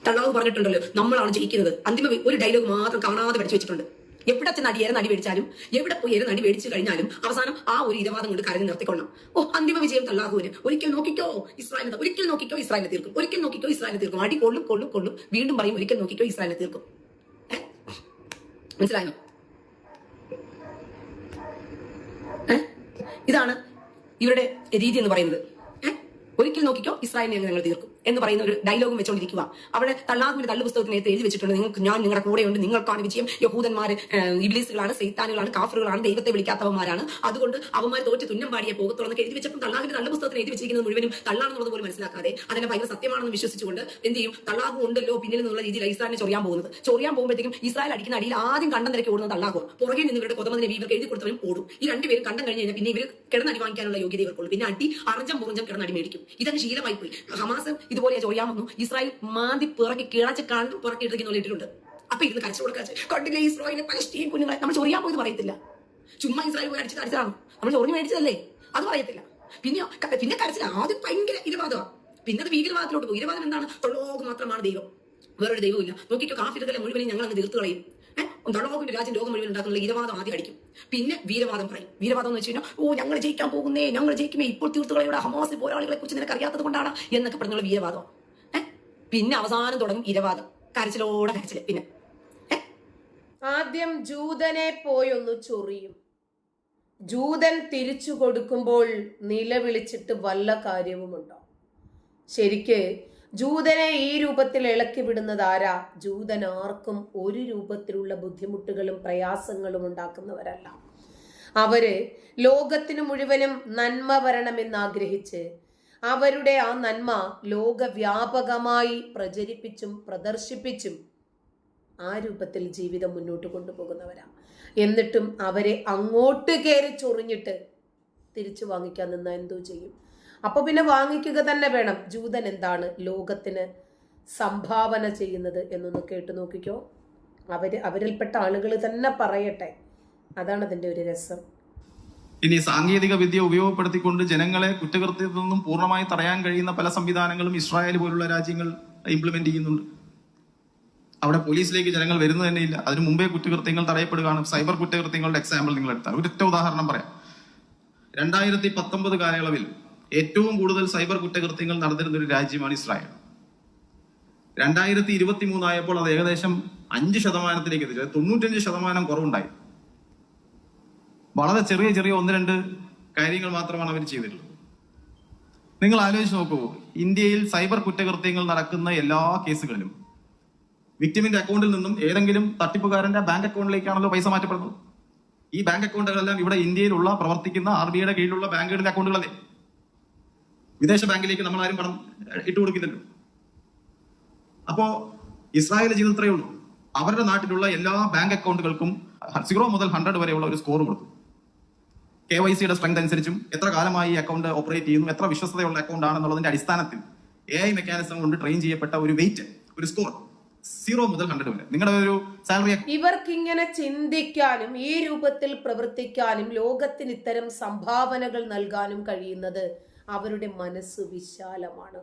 തള്ളാവ് പറഞ്ഞിട്ടുണ്ടല്ലോ നമ്മളാണ് ജയിക്കുന്നത്. അന്തിമ ഒരു ഡയലോഗ് മാത്രം കാണാതെ പഠിച്ചു വെച്ചിട്ടുണ്ട്. എവിടെ ചെന്ന് അടിയേറെ നടി മേടിച്ചാലും എവിടെ പോയി ഏറെ നടി മേടിച്ചു കഴിഞ്ഞാലും അവസാനം ആ ഒരു ഇരവാദം കൊണ്ട് കരഞ്ഞു നിർത്തിക്കൊള്ളണം. ഓ അന്തിമ വിജയം തള്ളാഹുവിന്. ഒരിക്കൽ നോക്കിക്കോ ഇസ്രായേലിനെ ഒരിക്കൽ നോക്കിക്കോ ഇസ്രായേലിനെ തീർക്കും. ഒരിക്കൽ നോക്കിക്കോ ഇസ്രായേലിനെ തീർക്കും. അടി കൊള്ളും കൊള്ളും കൊള്ളും. വീണ്ടും പറയും ഒരിക്കൽ നോക്കിക്കോ ഇസ്രായേലിനെ തീർക്കും. മനസ്സിലായോ? ഇതാണ് ഇവരുടെ രീതി എന്ന് പറയുന്നത്. ഒരിക്കൽ നോക്കിക്കോ ഇസ്രായേലിനെ ഞങ്ങൾ തീർക്കും. എന്ന് പറയുന്ന ഒരു ഡയലോഗും വെച്ചുകൊണ്ടിരിക്കുക അവിടെ തള്ളാഹുവിന്റെ തള്ളു പുസ്തകത്തിനകത്ത് എഴുതി വെച്ചിട്ടുണ്ട്. നിങ്ങൾക്ക് ഞാൻ നിങ്ങളുടെ കൂടെയുണ്ട്. നിങ്ങൾക്കാണ് വിജയം. യഹൂദന്മാർ ഇബ്ലീസുകളാണ് സൈത്താനുകളാണ് കാഫറുകളാണ് ദൈവത്തെ വിളിക്കാത്തവന്മാരാണ്. അതുകൊണ്ട് അവന്മാർ തോറ്റ് തുന്നം പാടിയ പോകത്തുള്ളതൊക്കെ എഴുതി വെച്ചപ്പോൾ തള്ളാഹുവിന്റെ തള്ളു പുസ്തകത്തിന് എഴുതി വെച്ചിരിക്കുന്നത് മുഴുവനും തള്ളാണെന്നുള്ളത് പോലും മനസ്സിലാക്കാതെ അതിനെ ഭയങ്കര സത്യമാണെന്ന് വിശ്വസിച്ചുകൊണ്ട് എന്ത് ചെയ്യും? തള്ളാഹു ഉണ്ടല്ലോ പിന്നിൽ നിന്നുള്ള രീതിയിൽ ഇസ്രായേലിനെ ചൊറിയാൻ പോകുന്നത്. ചൊറിയാൻ പോകുമ്പോഴത്തേക്കും ഇസ്രായേൽ അടിക്കുന്ന അടിയിൽ ആദ്യം കണ്ടം നിരക്ക് ഓടുന്ന തള്ളാഹു പുറകെ നിന്ന് ഇവരുടെ കൊതമതിനെ ഇവർക്ക് എഴുതി കൊടുത്തവരും ഓടും. ഈ രണ്ടുപേരും കണ്ടം കഴിഞ്ഞ് കഴിഞ്ഞാൽ പിന്നെ ഇവർ കിടന്നടി വാങ്ങിക്കാനുള്ള യോഗ്യത ഇവർക്കുള്ളൂ. പിന്നെ അടി അറഞ്ചം പുറഞ്ചം കിടന്നടി മേടിക്കും. ഇതൊക്കെ ശീലമായി പോയി ഹമാസ് ഇതുപോലെ ചൊറിയാൻ വന്നു. ഇസ്രായേൽ മാന്തി പിറക്കി കിളച്ച് കണ്ടു പിറക്കി ഇട്ടിരിക്കുന്ന ഇട്ടിട്ടുണ്ട്. അപ്പൊ ഇരുന്ന് കഴിച്ചു കൊടുക്കാച്ച് കണ്ടില്ലേ ഇസ്രായേലിനെ പലസ്തീൻ കുഞ്ഞുങ്ങളെ? നമ്മൾ ചൊറിയാൻ പോയത് പറയത്തില്ല. ചുമ്മാ ഇസ്രായേൽ പോയി അടിച്ചിട്ട് അടിച്ചതാണോ? നമ്മൾ ചൊറിഞ്ഞ് മേടിച്ചതല്ലേ? അത് പറയത്തില്ല. പിന്നെ പിന്നെ കരച്ചില്ല ആദ്യം ഭയങ്കര ഇരുവാദമാണ് പിന്നെ അത് ഭീകരവാദത്തിലോട്ട് പോകും ഇരുവാദം എന്താണ്? തൊള്ളോക്ക് മാത്രമാണ് ദൈവം. വേറൊരു ദൈവമില്ല നോക്കിക്കോ കാഫിറുകളെ മുഴുവനും ഞങ്ങൾ അങ്ങ് തീർത്തു തൊള്ളോകിന്റെ രാജ്യം ലോകം മുഴുവൻ ഉണ്ടാക്കുന്ന ഇരവാദം ആദ്യം അടിക്കും. പിന്നെ വീരവാദം പറയും. വീരവാദം എന്ന് വെച്ച് കഴിഞ്ഞാൽ ഓ ഞങ്ങൾ ജയിക്കാൻ പോകുന്നേ ഞങ്ങൾ ജയിക്കുമേ ഇപ്പോൾ തീർത്തുകളയുടെ ഹമാസ് പോരാളികളെ കുറിച്ച് നിനക്ക് അറിയാത്തത് കൊണ്ടാണ് എന്നൊക്കെ പറഞ്ഞുള്ള വീരവാദം. പിന്നെ അവസാനം തുടങ്ങും ഇരവാദം. കരച്ചിലോടെ കരച്ചിൽ. പിന്നെ. ആദ്യം ജൂതനെ പോയൊന്ന് ചൊറിയും. ജൂതൻ തിരിച്ചു കൊടുക്കുമ്പോൾ നിലവിളിച്ചിട്ട് വല്ല കാര്യവുമുണ്ടോ? ശരിക്ക് ജൂതനെ ഈ രൂപത്തിൽ ഇളക്കി വിടുന്നത് ആരാ? ജൂതൻ ആർക്കും ഒരു രൂപത്തിലുള്ള ബുദ്ധിമുട്ടുകളും പ്രയാസങ്ങളും ഉണ്ടാക്കുന്നവരല്ല. അവർ ലോകത്തിനു മുഴുവനും നന്മ വരണമെന്ന് ആഗ്രഹിച്ച് അവരുടെ ആ നന്മ ലോകവ്യാപകമായി പ്രചരിപ്പിച്ചും പ്രദർശിപ്പിച്ചും ആ രൂപത്തിൽ ജീവിതം മുന്നോട്ട് കൊണ്ടുപോകുന്നവരാ. എന്നിട്ടും അവരെ അങ്ങോട്ട് കയറി ചൊറിഞ്ഞിട്ട് തിരിച്ചു വാങ്ങിക്കാൻ നിന്ന് എന്തോ ചെയ്യും? അപ്പൊ പിന്നെ വാങ്ങിക്കുക തന്നെ വേണം. ജൂതൻ എന്താണ് ലോകത്തിന് സംഭാവന ചെയ്യുന്നത് എന്നൊന്ന് കേട്ട് നോക്കിക്കോ. അവർ അവരിൽപ്പെട്ട ആളുകൾ തന്നെ പറയട്ടെ. അതാണ് അതിന്റെ ഒരു രസം. ഇനി സാങ്കേതിക വിദ്യ ഉപയോഗപ്പെടുത്തിക്കൊണ്ട് ജനങ്ങളെ കുറ്റകൃത്യത്തിൽ നിന്നും പൂർണമായി തടയാൻ കഴിയുന്ന പല സംവിധാനങ്ങളും ഇസ്രായേൽ പോലുള്ള രാജ്യങ്ങൾ ഇംപ്ലിമെന്റ് ചെയ്യുന്നുണ്ട്. അവിടെ പോലീസിലേക്ക് ജനങ്ങൾ വരുന്നത് തന്നെയില്ല അതിനു മുമ്പേ കുറ്റകൃത്യങ്ങൾ തടയപ്പെടുകയാണ്. സൈബർ കുറ്റകൃത്യങ്ങളുടെ എക്സാമ്പിൾ നിങ്ങൾ എടുത്താൽ ഒരൊറ്റ ഉദാഹരണം പറയാം. രണ്ടായിരത്തി പത്തൊമ്പത് കാലയളവിൽ ഏറ്റവും കൂടുതൽ സൈബർ കുറ്റകൃത്യങ്ങൾ നടന്നിരുന്ന ഒരു രാജ്യമാണ് ഇസ്രായേൽ. രണ്ടായിരത്തി ഇരുപത്തി മൂന്നായപ്പോൾ അത് ഏകദേശം അഞ്ച് ശതമാനത്തിലേക്ക് എത്തിച്ചു. തൊണ്ണൂറ്റഞ്ച് ശതമാനം കുറവുണ്ടായി. വളരെ ചെറിയ ചെറിയ ഒന്ന് രണ്ട് കാര്യങ്ങൾ മാത്രമാണ് അവർ ചെയ്തിട്ടുള്ളത്. നിങ്ങൾ ആലോചിച്ച് നോക്കൂ ഇന്ത്യയിൽ സൈബർ കുറ്റകൃത്യങ്ങൾ നടക്കുന്ന എല്ലാ കേസുകളിലും വിക്ടിമിന്റെ അക്കൗണ്ടിൽ നിന്നും ഏതെങ്കിലും തട്ടിപ്പുകാരന്റെ ബാങ്ക് അക്കൗണ്ടിലേക്കാണല്ലോ പൈസ മാറ്റപ്പെടുന്നത്. ഈ ബാങ്ക് അക്കൗണ്ടുകളെല്ലാം ഇവിടെ ഇന്ത്യയിലുള്ള പ്രവർത്തിക്കുന്ന ആർ ബി ഐയുടെ കീഴിലുള്ള ബാങ്കുകളുടെ അക്കൗണ്ടുകളല്ലേ? വിദേശ ബാങ്കിലേക്ക് നമ്മൾ ആരും പണം ഇട്ട് കൊടുക്കില്ലല്ലോ. അപ്പോ ഇസ്രായേൽ ചെയ്തത് ഇത്രയേ ഉള്ളൂ. അവരുടെ നാട്ടിലുള്ള എല്ലാ ബാങ്ക് അക്കൗണ്ടുകൾക്കും സീറോ മുതൽ ഹൺഡ്രഡ് വരെയുള്ള ഒരു സ്കോർ കൊടുത്തു. കെ വൈ സിയുടെ സ്ട്രെങ്ത് അനുസരിച്ചും എത്ര കാലമായി ഈ അക്കൗണ്ട് ഓപ്പറേറ്റ് ചെയ്യുന്നു എത്ര വിശ്വസതയുള്ള അക്കൗണ്ട് ആണെന്നുള്ളതിന്റെ അടിസ്ഥാനത്തിൽ എ ഐ മെക്കാനിസം കൊണ്ട് ട്രെയിൻ ചെയ്യപ്പെട്ട ഒരു വെയിറ്റ് ഒരു സ്കോർ സീറോ മുതൽ ഹൺഡ്രഡ് വരെ. നിങ്ങളുടെ ഒരു സാലറി ഇവർക്ക് ഇങ്ങനെ ചിന്തിക്കാനും ഈ രൂപത്തിൽ പ്രവർത്തിക്കാനും ലോകത്തിന് ഇത്തരം സംഭാവനകൾ നൽകാനും കഴിയുന്നത് അവരുടെ മനസ്സ് വിശാലമാണ്.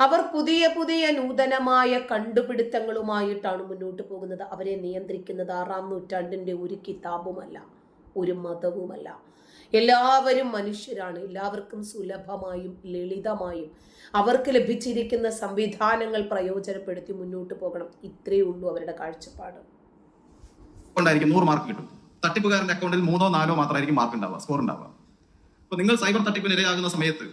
അവർ പുതിയ പുതിയ നൂതനമായ കണ്ടുപിടുത്തങ്ങളുമായിട്ടാണ് മുന്നോട്ട് പോകുന്നത്. അവരെ നിയന്ത്രിക്കുന്നത് ആറാം നൂറ്റാണ്ടിന്റെ ഒരു കിതാബുമല്ല ഒരു മതവുമല്ല. എല്ലാവരും മനുഷ്യരാണ്. എല്ലാവർക്കും സുലഭമായും ലളിതമായും അവർക്ക് ലഭിച്ചിരിക്കുന്ന സംവിധാനങ്ങൾ പ്രയോജനപ്പെടുത്തി മുന്നോട്ട് പോകണം. ഇത്രയേ ഉള്ളൂ അവരുടെ കാഴ്ചപ്പാട്. നൂറ് മാർക്ക് കിട്ടും. തട്ടിപ്പുകാരന്റെ അക്കൗണ്ടിൽ മൂന്നോ നാലോ മാത്രമായിരിക്കും മാർക്ക് ഉണ്ടാവുക സ്കോർ ഉണ്ടാവുക. അപ്പൊ നിങ്ങൾ സൈബർ തട്ടിപ്പിന് ഇരയാകുന്ന സമയത്ത്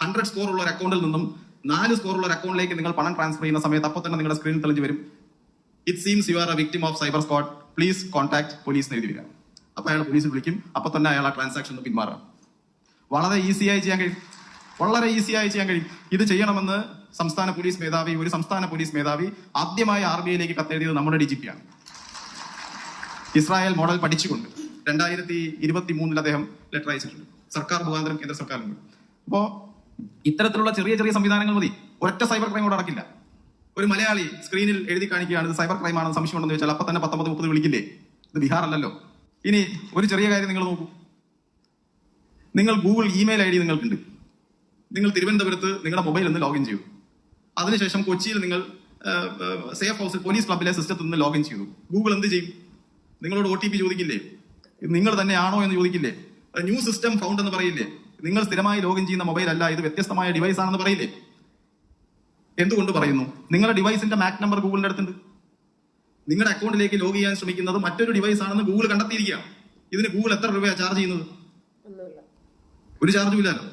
ഹൺഡ്രഡ് സ്കോർ ഉള്ള ഒരു അക്കൗണ്ടിൽ നിന്നും നാല് സ്കോർ ഉള്ള ഒരു അക്കൗണ്ടിലേക്ക് നിങ്ങൾ പണം ട്രാൻസ്ഫർ ചെയ്യുന്ന സമയത്ത് അപ്പോൾ തന്നെ നിങ്ങളുടെ സ്ക്രീനിൽ തെളിഞ്ഞു വരും. It seems you are a victim of cyber scam please contact police എഴുതി വരാം. അപ്പോൾ അയാൾ പോലീസ് വിളിക്കും. അപ്പോൾ തന്നെ അയാൾ ആ ട്രാൻസാക്ഷൻ ഒന്ന് പിന്മാറാം. വളരെ ഈസിയായി ചെയ്യാൻ കഴിയും. വളരെ ഈസിയായി ചെയ്യാൻ കഴിയും. ഇത് ചെയ്യണമെന്ന് സംസ്ഥാന പോലീസ് മേധാവി ഒരു സംസ്ഥാന പോലീസ് മേധാവി ആദ്യമായി ആർ ബി ഐയിലേക്ക് കത്തെഴുതിയത് നമ്മുടെ ഡി ജി പി ആണ്. ഇസ്രായേൽ മോഡൽ പഠിച്ചുകൊണ്ട് രണ്ടായിരത്തി ഇരുപത്തി മൂന്നിൽ അദ്ദേഹം ലെറ്റർ അയച്ചിട്ടുണ്ട്. സർക്കാർ മുഖാന്തരം കേന്ദ്ര സർക്കാരിന് അപ്പോ ഇത്തരത്തിലുള്ള ചെറിയ ചെറിയ സംവിധാനങ്ങൾ മതി. ഒറ്റ സൈബർ ക്രൈം കൂടെ നടക്കില്ല. ഒരു മലയാളി സ്ക്രീനിൽ എഴുതി കാണിക്കുകയാണ് സൈബർ ആണെന്ന് സംശയം ഉണ്ടെന്ന് വെച്ചാൽ അപ്പൊ തന്നെ പത്തൊമ്പത് മുപ്പത് വിളിക്കില്ലേ? ഇത് ബീഹാർ അല്ലല്ലോ ഇനി ഒരു ചെറിയ കാര്യം നിങ്ങൾ നോക്കൂ. നിങ്ങൾ ഗൂഗിൾ ഇമെയിൽ ഐ ഡി നിങ്ങൾക്കുണ്ട്. നിങ്ങൾ തിരുവനന്തപുരത്ത് നിങ്ങളുടെ മൊബൈലിൽ നിന്ന് ലോഗിൻ ചെയ്തു അതിനുശേഷം കൊച്ചിയിൽ നിങ്ങൾ സേഫ് ഹൗസിൽ പോലീസ് ക്ലബിലെ സിസ്റ്റത്തിൽ നിന്ന് ലോഗിൻ ചെയ്തു ഗൂഗിൾ എന്ത് ചെയ്യും? നിങ്ങളോട് ഒ ചോദിക്കില്ലേ? നിങ്ങൾ തന്നെയാണോ എന്ന് ചോദിക്കില്ലേ? ന്യൂ സിസ്റ്റം ഫൗണ്ട് എന്ന് പറയില്ലേ? നിങ്ങൾ സ്ഥിരമായി ലോഗിൻ ചെയ്യുന്ന മൊബൈൽ അല്ല ഇത് വ്യത്യസ്തമായ ഡിവൈസ് ആണെന്ന് പറയില്ലേ? എന്തുകൊണ്ട് പറയുന്നു? നിങ്ങളുടെ ഡിവൈസിന്റെ മാക് നമ്പർ ഗൂഗിളിന്റെ അടുത്തുണ്ട്. നിങ്ങളുടെ അക്കൗണ്ടിലേക്ക് ലോഗ് ചെയ്യാൻ ശ്രമിക്കുന്നത് മറ്റൊരു ഡിവൈസ് ആണെന്ന് ഗൂഗിൾ കണ്ടെത്തിയിരിക്കുക ഇതിന് ഗൂഗിൾ എത്ര രൂപയാണ് ചാർജ് ചെയ്യുന്നത്? ഒരു ചാർജും ഇല്ലല്ലോ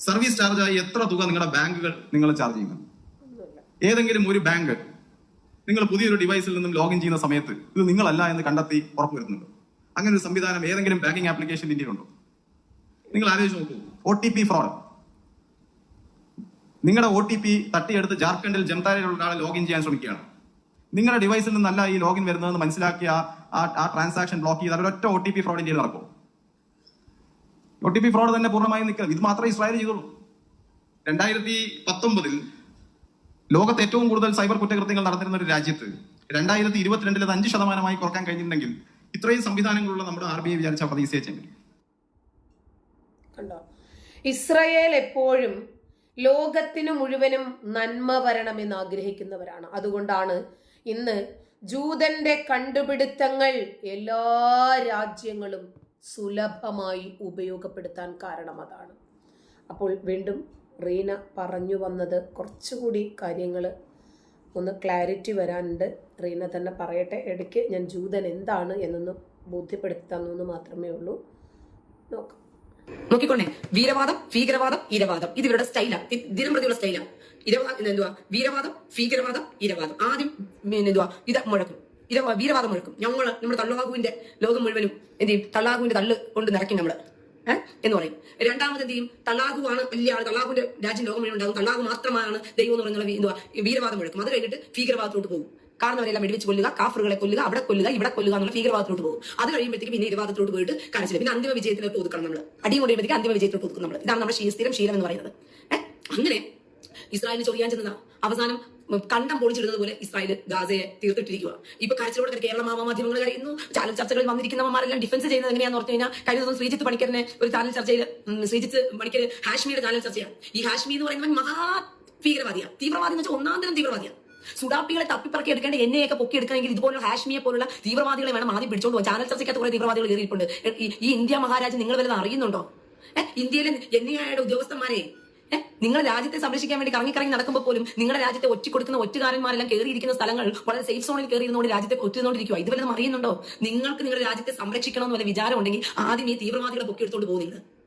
സർവീസ് ചാർജായി എത്ര തുക നിങ്ങളുടെ ബാങ്കുകൾ നിങ്ങൾ ചാർജ് ചെയ്യുന്നു? ഏതെങ്കിലും ഒരു ബാങ്ക് നിങ്ങൾ പുതിയൊരു ഡിവൈസിൽ നിന്നും ലോഗിൻ ചെയ്യുന്ന സമയത്ത് ഇത് നിങ്ങളല്ല എന്ന് കണ്ടെത്തി ഉറപ്പുവരുത്തുന്നുണ്ട്. അങ്ങനെ ഒരു സംവിധാനം ഏതെങ്കിലും ബാങ്കിങ് ആപ്ലിക്കേഷൻ ഇന്ത്യയിൽ ഉണ്ടോ നിങ്ങൾ ആലോചിച്ച് നോക്കൂ. ഒ ടി പി ഫ്രോഡ് നിങ്ങളുടെ ഒ ടി പി തട്ടിയെടുത്ത് ജാർഖണ്ഡിൽ ജംതാരയിലുള്ള ഒരാളെ ലോഗിൻ ചെയ്യാൻ ശ്രമിക്കുകയാണ്. നിങ്ങളുടെ ഡിവൈസിൽ നിന്നല്ല ഈ ലോഗിൻ വരുന്നതെന്ന് മനസ്സിലാക്കിയ ആ ട്രാൻസാക്ഷൻ ബ്ലോക്ക് ചെയ്ത് അവരൊറ്റ ഒ ടി പി ഫ്രോഡ് ഇന്ത്യയിൽ നടക്കും. ഒ ടി പി ഫ്രോഡ് തന്നെ പൂർണമായും നിൽക്കണം ഇത് മാത്രമേ ഇസ്രായേൽ ചെയ്തുള്ളൂ. രണ്ടായിരത്തി പത്തൊമ്പതിൽ ലോകത്ത് ഏറ്റവും കൂടുതൽ സൈബർ കുറ്റകൃത്യങ്ങൾ നടന്നിരുന്ന ഒരു രാജ്യത്ത് രണ്ടായിരത്തി ഇരുപത്തിരണ്ടിൽ അത് അഞ്ച് ശതമാനമായി കുറയ്ക്കാൻ കഴിഞ്ഞിട്ടുണ്ടെങ്കിൽ ഇത്രയും സംവിധാനങ്ങളുള്ള നമ്മുടെ ആർ ബി ഐ വിചാരിച്ച പ്രതീക്ഷയെ ചെയ്യും കണ്ടോ? ഇസ്രയേൽ എപ്പോഴും ലോകത്തിന് മുഴുവനും നന്മ വരണമെന്ന് ആഗ്രഹിക്കുന്നവരാണ്. അതുകൊണ്ടാണ് ഇന്ന് ജൂതന്റെ കണ്ടുപിടുത്തങ്ങൾ എല്ലാ രാജ്യങ്ങളും സുലഭമായി ഉപയോഗപ്പെടുത്താൻ കാരണം അതാണ്. അപ്പോൾ വീണ്ടും റീന പറഞ്ഞു വന്നത് കുറച്ചുകൂടി കാര്യങ്ങൾ ഒന്ന് ക്ലാരിറ്റി വരാനുണ്ട്. റീന തന്നെ പറയട്ടെ ഇടയ്ക്ക് ഞാൻ ജൂതൻ എന്താണ് എന്നൊന്ന് ബോധ്യപ്പെടുത്തി തന്നു മാത്രമേ ഉള്ളൂ. നോക്കാം. നോക്കിക്കൊണ്ടേ വീരവാദം ഭീകരവാദം ഇരവാദം. ഇത് ഇവരുടെ സ്റ്റൈലാണ് ദിനം പ്രതിയുള്ള സ്റ്റൈലാണ് ഇരവാദം എന്തുവാ? വീരവാദം ഭീകരവാദം ഇരവാദം. ആദ്യം എന്തുവാ? ഇത് മുഴക്കും. ഇത് വീരവാദം മുഴക്കും. ഞങ്ങൾ നമ്മുടെ തള്ളാഹുവിന്റെ ലോകം മുഴുവനും എന്ത് ചെയ്യും? തള്ളാഹുവിന്റെ തള്ളു കൊണ്ട് നിറയ്ക്കും നമ്മൾ. എന്ന് പറയും. രണ്ടാമത് എന്ത് ചെയ്യും? തള്ളാഹുവാണ് വലിയ ആൾ തള്ളാഹുവിന്റെ രാജ്യം ലോകം മുഴുവൻ ഉണ്ടാകും. തള്ളാഹു മാത്രമാണ് ദൈവം എന്ന് പറയുന്ന എന്തുവാ? വീരവാദം മുഴക്കും. അത് കഴിഞ്ഞിട്ട് ഭീകരവാദത്തോട്ട് പോകും. കാണുന്നവരെല്ലാം വെടിവെച്ച് കൊല്ലുക കാഫറുകളെ കൊല്ലുക അവിടെ കൊല്ലുക ഇവിടെ കൊല്ലുക എന്നുള്ള ഭീകരവാദത്തിലോട്ട് പോകും. അത് കഴിയുമ്പോഴത്തേക്ക് പിന്നെ ഇരുവാദത്തിലോട്ട് പോയിട്ട് കാണിച്ചില്ല പിന്നെ അന്തിമ വിജയത്തിലോട്ട് ഒതുക്കണം നമ്മൾ അടിയും കൊണ്ടുമ്പോഴത്തേക്ക് അന്തിമ വിജയത്തിലോട്ട് ഒതുക്കും നമ്മൾ ഇതാണ് നമ്മുടെ സ്ഥിരം ശീലം എന്ന് പറയുന്നത്. ഏഹ് അങ്ങനെ ഇസ്രായേലിന് ചൊറിയാൻ ചെന്നതാ അവസാനം കണ്ടം പൊളിച്ചിടുന്നത് പോലെ ഇസ്രായേൽ ഗാസയെ തീർത്തിട്ടിരിക്കുക ഇപ്പൊ കരച്ചിലോടെ കേരള മാധ്യമങ്ങൾ കഴിയുന്നു ചാനൽ ചർച്ചകളിൽ വന്നിരിക്കുന്നവന്മാരെല്ലാം ഡിഫൻസ് ചെയ്യുന്നത് എങ്ങനെയാന്ന് പറഞ്ഞു കഴിഞ്ഞാൽ കഴിഞ്ഞ ദിവസം ശ്രീജിത്ത് പണിക്കറിനെ ഒരു ചാനൽ ചർച്ചയിൽ ശ്രീജിത്ത് പണിക്കർ ഹാഷ്മിയുടെ ചാനൽ ചർച്ചയാണ് ഈ ഹാഷ്മി എന്ന് പറയുന്നവൻ മഹാ ഭീകരവാദിയാണ് തീവ്രവാദി എന്ന് വെച്ചാൽ ഒന്നാം തരം തീവ്രവാദിയാണ് സുഡാപ്പികളെ തപ്പിപ്പറക്കി എടുക്കേണ്ട എന്നെയൊക്കെ പൊക്കി എടുക്കണമെങ്കിൽ ഇതുപോലുള്ള ഹാഷ്മിയെ പോലുള്ള തീവ്രവാദികളെ വേണം ആദ്യം പിടിച്ചോണ്ട് പോകാൻ ചാനൽ ചർച്ചയ്ക്കകത്ത് കുറെ തീവ്രവാദികൾ കയറിയിട്ടുണ്ട്. ഈ- ഇന്ത്യ മഹാരാജ് നിങ്ങൾ വല്ലതും അറിയുന്നുണ്ടോ? ഇന്ത്യയിലെ എൻ ഉദ്യോഗസ്ഥന്മാരെ? നിങ്ങൾ രാജ്യത്തെ സംരക്ഷിക്കാൻ വേണ്ടി കറങ്ങിക്കറങ്ങി നടക്കുമ്പോൾ പോലും നിങ്ങളുടെ രാജ്യത്തെ ഒറ്റ കൊടുക്കുന്ന ഒറ്റുകാരന്മാരെല്ലാം കയറിയിരിക്കുന്ന സ്ഥലങ്ങൾ വളരെ സേഫ് സോണിൽ കയറിയിരുന്നുകൊണ്ട് രാജ്യത്തെ ഒറ്റുന്നോണ്ടിരിക്കുക ഇതുവരെ അറിയുന്നുണ്ടോ? നിങ്ങൾക്ക് നിങ്ങളുടെ രാജ്യത്തെ സംരക്ഷിക്കണമെന്നുള്ള വല്ല വിചാരം ഉണ്ടെങ്കിൽ ആദ്യം ഈ തീവ്രവാദികളെ പൊക്കിയെടുത്തോണ്ട് പോകുന്നില്ല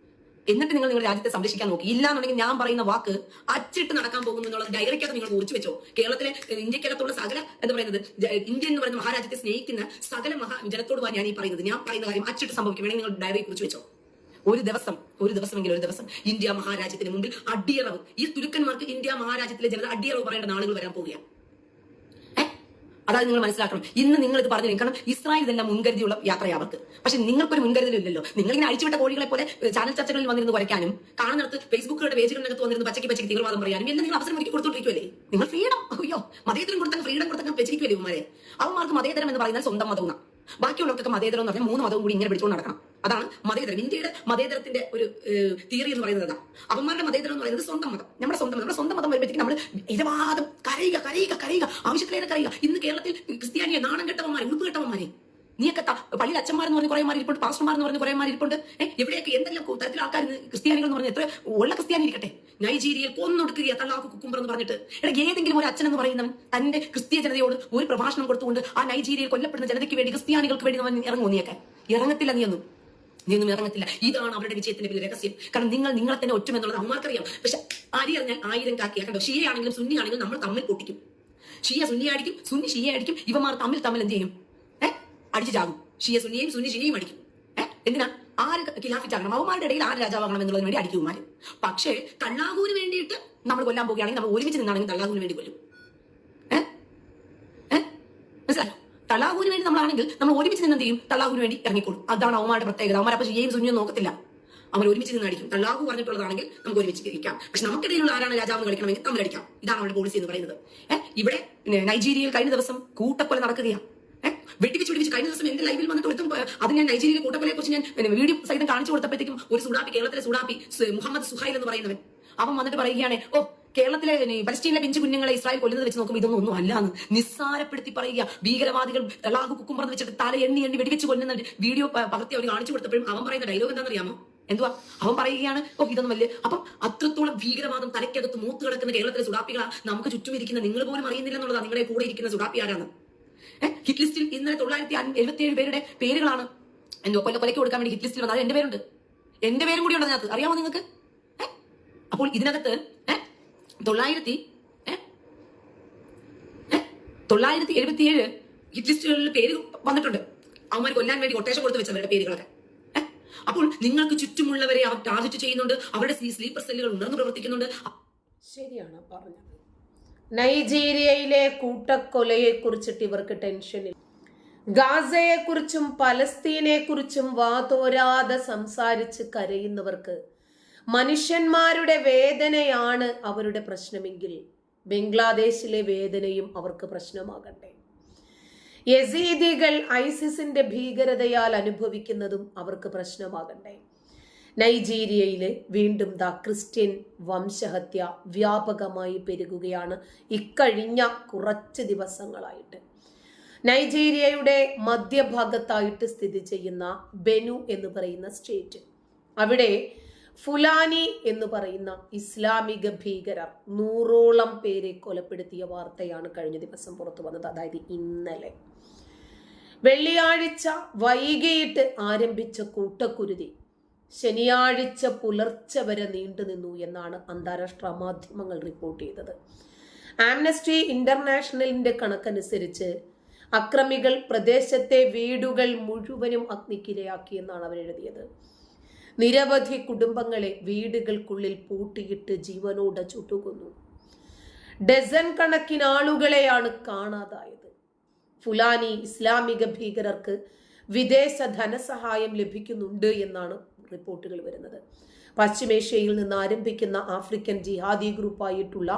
എന്നിട്ട് നിങ്ങൾ നിങ്ങളുടെ രാജ്യത്തെ സംരക്ഷിക്കാൻ നോക്കി. ഇല്ലാന്നുണ്ടെങ്കിൽ ഞാൻ പറയുന്ന വാക്ക് അച്ചിട്ട് നടക്കാൻ പോകുന്നു എന്നുള്ള ഡയറിക്കകത്ത് നിങ്ങൾ ഓർച്ചു വെച്ചോ. കേരളത്തിലെ ഇന്ത്യക്കകത്തുള്ള സകല എന്ന് പറയുന്നത് ഇന്ത്യ എന്ന് പറയുന്ന മഹാരാജ്യത്തെ സ്നേഹിക്കുന്ന സകല മഹാ ജനത്തോട് വാ ഞാൻ ഈ പറയുന്നത്. ഞാൻ പറയുന്ന കാര്യം അച്ചിട്ട് സംഭവിക്കും. നിങ്ങൾ ഡയറി കുറിച്ച് വെച്ചോ. ഒരു ദിവസം ഒരു ദിവസമെങ്കിലും ഒരു ദിവസം ഇന്ത്യ മഹാരാജ്യത്തിന് മുമ്പിൽ അടിയറവ്. ഈ തുരുക്കന്മാർക്ക് ഇന്ത്യ മഹാരാജ്യത്തിലെ ജനത അടിയറവ് പറയേണ്ട നാളുകൾ വരാൻ പോവുകയാണ്? അതായത് നിങ്ങൾ മനസ്സിലാക്കണം. ഇന്ന് നിങ്ങൾ ഇത് പറഞ്ഞു കാരണം ഇസ്രായേൽ ഇതെല്ലാം മുൻകരുതിയുള്ള യാത്രയാണ് അവർക്ക് പക്ഷെ നിങ്ങൾക്കൊരു നിങ്ങൾ ഇങ്ങനെ അഴിച്ചുവിട്ട കോഴികളെ പോലെ ചാനൽ ചർച്ചകളിൽ വന്നിരുന്ന് കുറയ്ക്കാനും കാണുന്നിടത്ത് ഫേസ്ബുക്കുകളുടെ പേജുകളിനകത്ത് വന്നിരുന്ന് പച്ചയ്ക്ക് പച്ചയ്ക്ക് തീവ്രവാദം പറയാനും എല്ലാം നിങ്ങൾ അവസരം ഒരുക്കി കൊടുത്തോണ്ടിരിക്കുവല്ലേ നിങ്ങൾ ഫ്രീഡം അയ്യോ മതേതരം കൊടുത്തങ്ങ് ഫ്രീഡം കൊടുത്തങ്ങ് വെച്ചിരിക്കുമല്ലേ ഉമാരെ അവന്മാർക്ക് മതേതരം എന്ന് പറയുന്നത് സ്വന്തം മതവും ബാക്കിയുള്ളവർക്കൊക്കെ മതേതരം എന്ന് പറഞ്ഞാൽ മൂന്ന് മതവും കൂടി ഇങ്ങനെ പിടിച്ചുകൊണ്ട് നടക്കണം. അതാണ് മതേതരം. ഇന്ത്യയുടെ മതേതരത്തിന്റെ ഒരു തിയറി എന്ന് പറയുന്നത് അതാ. അവന്മാരുടെ മതേതരം എന്ന് പറയുന്നത് സ്വന്തം മതം. നമ്മുടെ സ്വന്തം നമ്മുടെ സ്വന്തം മതം വരുമ്പോഴത്തേക്ക് നമ്മൾ ഇരവാദം കരയുക കരയുക കരയുക ആവശ്യത്തിലേറെ കരയുക. ഇന്ന് കേരളത്തിൽ ക്രിസ്ത്യാനിയെ നാണം കെട്ടവന്മാരെ ഉടുപ്പ് കെട്ടവന്മാരെ നീയൊക്കെ പള്ളിയിൽ അച്ഛന്മാരെന്ന് പറഞ്ഞ കുറെ ഇരിപ്പുണ്ട് പാസ്റ്റർമാരെന്ന് പറഞ്ഞ കുറെ ഇരിപ്പുണ്ട്. എവിടെയൊക്കെ എന്തെല്ലാം തരത്തിൽ ആൾക്കാർ ക്രിസ്ത്യാനികൾ എന്ന് പറഞ്ഞ എത്ര ഉള്ള ക്രിസ്ത്യാനി ഇരിക്കട്ടെ. നൈജീരിയയിൽ കൊന്നൊടുക്കുക തള്ളാക്ക് കുക്കുംബർ എന്ന് പറഞ്ഞിട്ട്. എടാ ഏതെങ്കിലും ഒരു അച്ഛൻ എന്ന് പറയുന്നവൻ തന്റെ ക്രിസ്തീയ ജനതയോട് ഒരു പ്രഭാഷണം കൊടുത്തുകൊണ്ട് ആ നൈജീരിയയിൽ കൊല്ലപ്പെടുന്ന ജനതയ്ക്ക് വേണ്ടി ക്രിസ്ത്യാനികൾക്ക് വേണ്ടി അവൻ ഇറങ്ങുമോ നീയൊക്കെ? ഇറങ്ങത്തില്ല നീയൊന്നും. നീയൊന്നും ഇറങ്ങത്തില്ല. ഇതാണ് അവരുടെ വിജയത്തിന്റെ വലിയ രഹസ്യം. കാരണം നിങ്ങൾ നിങ്ങളെ തന്നെ ഒറ്റുമെന്നുള്ളത് അമ്മമാർക്കറിയാം പക്ഷെ ആര് അറിഞ്ഞാൽ ആയിരം കാക്കിയ. കണ്ടോ? ഷിയ ആണെങ്കിലും സുന്നി ആണെങ്കിലും നമ്മൾ തമ്മിൽ പൊട്ടിക്കും. ഷിയ സുന്നി അടിക്കും സുന്നി ഷിയ ഇവന്മാർ തമ്മിൽ തമ്മിൽ എന്ത് ചെയ്യും? അടിച്ചു ചാകും ഷിയ സുന്നിയെയും സുന്നി അടിക്കും. എന്തിനാ? ആര് ഖിലാഫിറ്റാകണം അവന്മാരുടെ ഇടയിൽ ആര് രാജാവാകണം എന്നുള്ളതിന് വേണ്ടി അടിക്കുമാര് പക്ഷേ തള്ളാഹുവിന് വേണ്ടിയിട്ട് നമ്മൾ കൊല്ലാൻ പോവുകയാണെങ്കിൽ നമ്മൾ ഒരുമിച്ച് നിന്നാണെങ്കിൽ തള്ളാഹൂന് വേണ്ടി കൊല്ലും. മനസ്സിലായോ? തലാഖുവിന് വേണ്ടി നമ്മളാണെങ്കിൽ നമ്മൾ ഒരുമിച്ച് നിന്ന് എന്ത് ചെയ്യും? തള്ളാഹൂന് വേണ്ടി ഇറങ്ങിക്കോളും അതാണ് അവന്മാരുടെ പ്രത്യേകത. അവന്മാർ അപ്പൊ ഷിയയും സുന്നിയും നോക്കത്തില്ല. അവർ ഒരുമിച്ച് നിന്ന് അടിക്കും. തള്ളാഹു പറഞ്ഞിട്ടുള്ളതാണെങ്കിൽ നമുക്ക് ഒരുമിച്ച് ഇരിക്കാം. പക്ഷെ നമുക്കിടയിലുള്ള ആരാണ് രാജാവ് കളിക്കണമെങ്കിൽ തമ്മിലടിക്കാം. ഇതാണ് അവരുടെ പോളിസി എന്ന് പറയുന്നത്. ഇവിടെ നൈജീരിയയിൽ കഴിഞ്ഞ ദിവസം കൂട്ടക്കൊല നടക്കുകയാണ്. ഏഹ് വെട്ടിപ്പിച്ച് വെട്ടിപ്പിച്ച് കഴിഞ്ഞ ദിവസം എന്റെ ലൈവിൽ വന്നിട്ട് ഒരുത്തും അത് ഞാൻ നൈജീരിയയിലെ കൂട്ടക്കൊലയെ കുറിച്ച് ഞാൻ വീഡിയോ സഹിതം കാണിച്ചു കൊടുത്തപ്പോഴത്തേക്കും ഒരു സുഡാപ്പി കേരളത്തിലെ സുഡാപ്പി മുഹമ്മദ് സുഹൈൽ എന്ന് പറയുന്നവൻ. അവൻ വന്നിട്ട് പറയുകയാണ് ഓ കേരളത്തിലെ പലസ്റ്റീനിലെ പിഞ്ചു കുഞ്ഞുങ്ങളെ ഇസ്രായേൽ കൊല്ലുന്നത് വെച്ച് നോക്കുമ്പോൾ ഇതൊന്നും ഒന്നും അല്ലാന്ന്. നിസ്സാരപ്പെടുത്തി പറയുക. ഭീകരവാദികൾ തലാഹ് കുക്കും പറഞ്ഞ് വെച്ചിട്ട് തല എണ്ണി എണ്ണി വെടിവെച്ച് കൊല്ലുന്ന വീഡിയോ പകർത്തി അവർ കാണിച്ചു കൊടുത്തപ്പോഴും അവൻ പറയുന്ന ഡയലോഗ് എന്താണെന്നറിയാമോ? എന്തുവാ? അവൻ പറയുകയാണ് ഓ ഇതൊന്നും വലിയ അപ്പം അത്രത്തോളം ഭീകരവാദം തലയ്ക്കകത്ത് മൂത്ത് കിടക്കുന്ന കേരളത്തിലെ സുഡാപ്പികളാ നമുക്ക് ചുറ്റും ഇരിക്കുന്ന നിങ്ങൾ പോലും അറിയുന്നില്ല എന്നുള്ളതാണ് നിങ്ങളുടെ കൂടെ ഇരിക്കുന്ന സുഡാപ്പി ആരാണ് ഹിറ്റ് ലിസ്റ്റിൽ ഇന്നലെ തൊള്ളായിരത്തി എഴുപത്തി ഏഴ് പേരുടെ പേരുകളാണ്. എന്തോ കൊല്ല കൊലയ്ക്ക് കൊടുക്കാൻ വേണ്ടി ഹിറ്റ് ലിസ്റ്റിൽ വന്നത്. എന്റെ പേരുണ്ട്. എന്റെ പേരും കൂടി ഉണ്ട് അതിനകത്ത്. അറിയാമോ നിങ്ങൾക്ക്? അപ്പോൾ ഇതിനകത്ത് തൊള്ളായിരത്തി തൊള്ളായിരത്തി എഴുപത്തിയേഴ് ഹിറ്റ് ലിസ്റ്റുകളിൽ പേര് വന്നിട്ടുണ്ട്. അവന്മാർ കൊല്ലാൻ വേണ്ടി കൊട്ടേഷൻ കൊടുത്ത് വെച്ചവരുടെ പേരുകളൊക്കെ. അപ്പോൾ നിങ്ങൾക്ക് ചുറ്റുമുള്ളവരെ അവർ ടാർജറ്റ് ചെയ്യുന്നുണ്ട്. അവരുടെ സ്ലീപ്പർ സെല്ലുകൾ ഉണർന്നു പ്രവർത്തിക്കുന്നുണ്ട്. ശരിയാണ് പറഞ്ഞത്. നൈജീരിയയിലെ കൂട്ടക്കൊലയെ കുറിച്ചിട്ട് ഇവർക്ക് ടെൻഷനില്ല. ഗാസയെക്കുറിച്ചും പലസ്തീനെക്കുറിച്ചും വാതോരാതെ സംസാരിച്ച് കരയുന്നവർക്ക് മനുഷ്യന്മാരുടെ വേദനയാണ് അവരുടെ പ്രശ്നമെങ്കിൽ ബംഗ്ലാദേശിലെ വേദനയും അവർക്ക് പ്രശ്നമാകട്ടെ. യസീദികൾ ഐസിസിന്റെ ഭീകരതയാൽ അനുഭവിക്കുന്നതും അവർക്ക് പ്രശ്നമാകണ്ടേ നൈജീരിയയിൽ വീണ്ടും ദ ക്രിസ്ത്യൻ വംശഹത്യ വ്യാപകമായി പെരുകുകയാണ് ഇക്കഴിഞ്ഞ കുറച്ച് ദിവസങ്ങളായിട്ട്. നൈജീരിയയുടെ മധ്യഭാഗത്തായിട്ട് സ്ഥിതി ചെയ്യുന്ന ബെനു എന്ന് പറയുന്ന സ്റ്റേറ്റ്. അവിടെ ഫുലാനി എന്ന് പറയുന്ന ഇസ്ലാമിക ഭീകരർ നൂറോളം പേരെ കൊലപ്പെടുത്തിയ വാർത്തയാണ് കഴിഞ്ഞ ദിവസം പുറത്തു വന്നത് അതായത് ഇന്നലെ. വെള്ളിയാഴ്ച വൈകിട്ട് ആരംഭിച്ച കൂട്ടക്കുരുതി ശനിയാഴ്ച പുലർച്ചെ വരെ നീണ്ടു നിന്നു എന്നാണ് അന്താരാഷ്ട്ര മാധ്യമങ്ങൾ റിപ്പോർട്ട് ചെയ്തത്. ആംനസ്റ്റി ഇന്റർനാഷണലിന്റെ കണക്കനുസരിച്ച് അക്രമികൾ പ്രദേശത്തെ വീടുകൾ മുഴുവനും അഗ്നിക്കിരയാക്കിയെന്നാണ് അവർ എഴുതിയത്. നിരവധി കുടുംബങ്ങളെ വീടുകൾക്കുള്ളിൽ പൂട്ടിയിട്ട് ജീവനോടെ ചുട്ടുകൊന്നു. ഡസൻ കണക്കിന് ആളുകളെയാണ് കാണാതായത്. ഫുലാനി ഇസ്ലാമിക ഭീകരർക്ക് വിദേശ ധനസഹായം ലഭിക്കുന്നുണ്ട് എന്നാണ് റിപ്പോർട്ടുകൾ വരുന്നത്. പശ്ചിമേഷ്യയിൽ നിന്ന് ആരംഭിക്കുന്ന ആഫ്രിക്കൻ ജിഹാദി ഗ്രൂപ്പായിട്ടുള്ള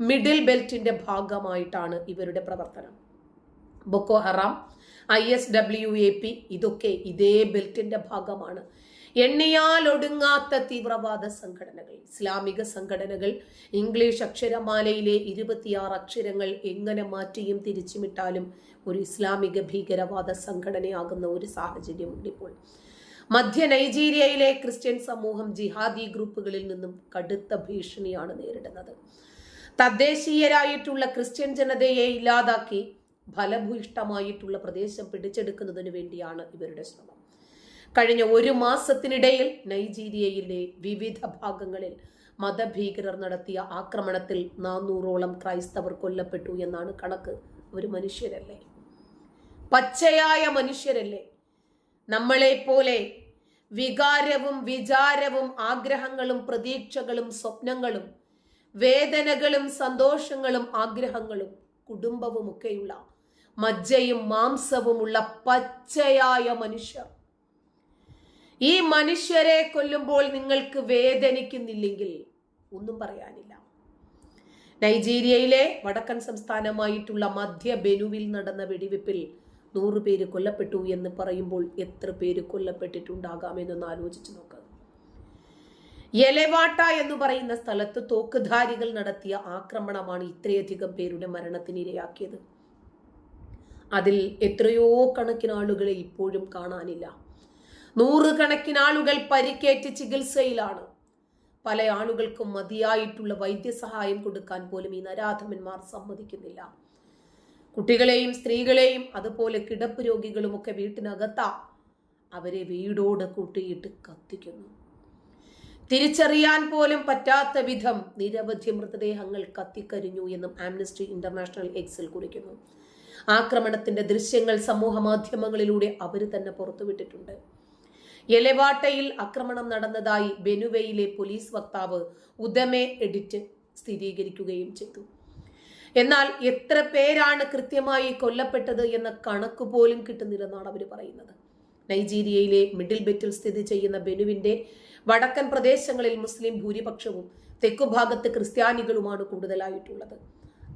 മിഡിൽ ബെൽറ്റിന്റെ ഭാഗമായിട്ടാണ് ഇവരുടെ പ്രവർത്തനം. Boko Haram I S W A P ഇതൊക്കെ ഇതേ ബെൽറ്റിന്റെ ഭാഗമാണ്. എണ്ണിയാൽ ഒടുങ്ങാത്ത തീവ്രവാദ സംഘടനകൾ. ഇസ്ലാമിക സംഘടനകൾ ഇംഗ്ലീഷ് അക്ഷരമാലയിലെ ഇരുപത്തിയാറ് അക്ഷരങ്ങൾ എങ്ങനെ മാറ്റിയും തിരിച്ചുമിട്ടാലും ഒരു ഇസ്ലാമിക ഭീകരവാദ സംഘടനയാകുന്ന ഒരു സാഹചര്യമുണ്ട് ഇപ്പോൾ. മധ്യ നൈജീരിയയിലെ ക്രിസ്ത്യൻ സമൂഹം ജിഹാദി ഗ്രൂപ്പുകളിൽ നിന്നും കടുത്ത ഭീഷണിയാണ് നേരിടുന്നത്. തദ്ദേശീയരായിട്ടുള്ള ക്രിസ്ത്യൻ ജനതയെ ഇല്ലാതാക്കി ഫലഭൂയിഷ്ടമായിട്ടുള്ള പ്രദേശം പിടിച്ചെടുക്കുന്നതിന് വേണ്ടിയാണ് ഇവരുടെ ശ്രമം. കഴിഞ്ഞ ഒരു മാസത്തിനിടയിൽ നൈജീരിയയിലെ വിവിധ ഭാഗങ്ങളിൽ മതഭീകരർ നടത്തിയ ആക്രമണത്തിൽ നാനൂറോളം ക്രൈസ്തവർ കൊല്ലപ്പെട്ടു എന്നാണ് കണക്ക്. ഒരു മനുഷ്യരല്ലേ? പച്ചയായ മനുഷ്യരല്ലേ? നമ്മളെ പോലെ വികാരവും വിചാരവും ആഗ്രഹങ്ങളും പ്രതീക്ഷകളും സ്വപ്നങ്ങളും വേദനകളും സന്തോഷങ്ങളും ആഗ്രഹങ്ങളും കുടുംബവും ഒക്കെയുള്ള മജ്ജയും മാംസവുമുള്ള പച്ചയായ മനുഷ്യർ. ഈ മനുഷ്യരെ കൊല്ലുമ്പോൾ നിങ്ങൾക്ക് വേദനിക്കുന്നില്ലെങ്കിൽ ഒന്നും പറയാനില്ല. നൈജീരിയയിലെ വടക്കൻ സംസ്ഥാനമായിട്ടുള്ള മധ്യ ബെനുവിൽ നടന്ന വെടിവെപ്പിൽ നൂറ് പേര് കൊല്ലപ്പെട്ടു എന്ന് പറയുമ്പോൾ എത്ര പേര് കൊല്ലപ്പെട്ടിട്ടുണ്ടാകാമെന്നൊന്ന് ആലോചിച്ച് നോക്കുക യലവാട്ട എന്ന് പറയുന്ന സ്ഥലത്ത് തോക്കുധാരികൾ നടത്തിയ ആക്രമണമാണ് ഇത്രയധികം പേരുടെ മരണത്തിന് ഇരയാക്കിയത്. അതിൽ എത്രയോ കണക്കിന് ആളുകളെ ഇപ്പോഴും കാണാനില്ല. നൂറുകണക്കിന് ആളുകൾ പരിക്കേറ്റ് ചികിത്സയിലാണ്. പല ആളുകൾക്കും മതിയായിട്ടുള്ള വൈദ്യസഹായം കൊടുക്കാൻ പോലും ഈ നരാധമന്മാർ സമ്മതിക്കുന്നില്ല. കുട്ടികളെയും സ്ത്രീകളെയും അതുപോലെ കിടപ്പ് രോഗികളുമൊക്കെ വീട്ടിനകത്താ അവരെ വീടോട് കൂട്ടിയിട്ട് കത്തിക്കുന്നു. തിരിച്ചറിയാൻ പോലും പറ്റാത്ത വിധം നിരവധി മൃതദേഹങ്ങൾ കത്തിക്കരിഞ്ഞു എന്നും ആംനസ്റ്റി ഇന്റർനാഷണൽ എക്സിൽ കുറിക്കുന്നു. ആക്രമണത്തിന്റെ ദൃശ്യങ്ങൾ സമൂഹ മാധ്യമങ്ങളിലൂടെ അവർ തന്നെ പുറത്തുവിട്ടിട്ടുണ്ട്. എലവാട്ടയിൽ ആക്രമണം നടന്നതായി ബെനുവയിലെ പോലീസ് വക്താവ് ഉദമെ എഡിറ്റ് സ്ഥിരീകരിക്കുകയും ചെയ്തു. എന്നാൽ എത്ര പേരാണ് കൃത്യമായി കൊല്ലപ്പെട്ടത് എന്ന കണക്ക് പോലും കിട്ടുന്നില്ലെന്നാണ് അവർ പറയുന്നത്. നൈജീരിയയിലെ മിഡിൽ ബെറ്റിൽ സ്ഥിതി ചെയ്യുന്ന ബെനുവിന്റെ വടക്കൻ പ്രദേശങ്ങളിൽ മുസ്ലിം ഭൂരിപക്ഷവും തെക്കുഭാഗത്ത് ക്രിസ്ത്യാനികളുമാണ് കൂടുതലായിട്ടുള്ളത്.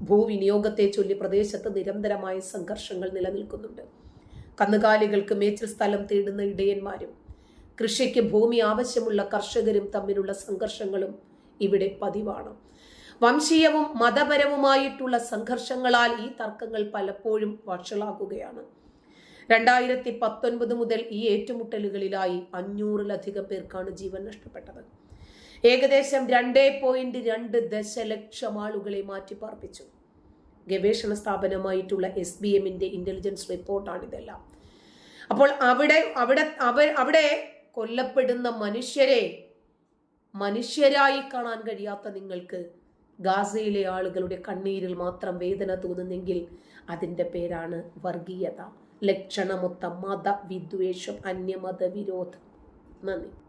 ഭൂവിനിയോഗത്തെ ചൊല്ലി പ്രദേശത്ത് നിരന്തരമായ സംഘർഷങ്ങൾ നിലനിൽക്കുന്നുണ്ട്. കന്നുകാലികൾക്ക് മേച്ചിൽ സ്ഥലം തേടുന്ന ഇടയന്മാരും കൃഷിക്ക് ഭൂമി ആവശ്യമുള്ള കർഷകരും തമ്മിലുള്ള സംഘർഷങ്ങളും ഇവിടെ പതിവാണ്. വംശീയവും മതപരവുമായിട്ടുള്ള സംഘർഷങ്ങളാൽ ഈ തർക്കങ്ങൾ പലപ്പോഴും വഷളാകുകയാണ്. രണ്ടായിരത്തി പത്തൊൻപത് മുതൽ ഈ ഏറ്റുമുട്ടലുകളിലായി അഞ്ഞൂറിലധികം പേർക്കാണ് ജീവൻ നഷ്ടപ്പെട്ടത്. ഏകദേശം രണ്ടേ പോയിന്റ് രണ്ട് ദശലക്ഷം ആളുകളെ മാറ്റിപ്പാർപ്പിച്ചു. ഗവേഷണ സ്ഥാപനമായിട്ടുള്ള എസ് ബി എമ്മിന്റെ ഇന്റലിജൻസ് റിപ്പോർട്ടാണിതെല്ലാം അപ്പോൾ അവിടെ അവിടെ അവർ അവിടെ കൊല്ലപ്പെടുന്ന മനുഷ്യരെ മനുഷ്യരായി കാണാൻ കഴിയാത്ത നിങ്ങൾക്ക് ഗാസയിലെ ആളുകളുടെ കണ്ണീരിൽ മാത്രം വേദന തോന്നുന്നെങ്കിൽ അതിന്റെ പേരാണ് വർഗീയത. ലക്ഷണമൊത്ത മതവിദ്വേഷം അന്യമതവിരോധം. അന്യമത വിരോധം നന്ദി.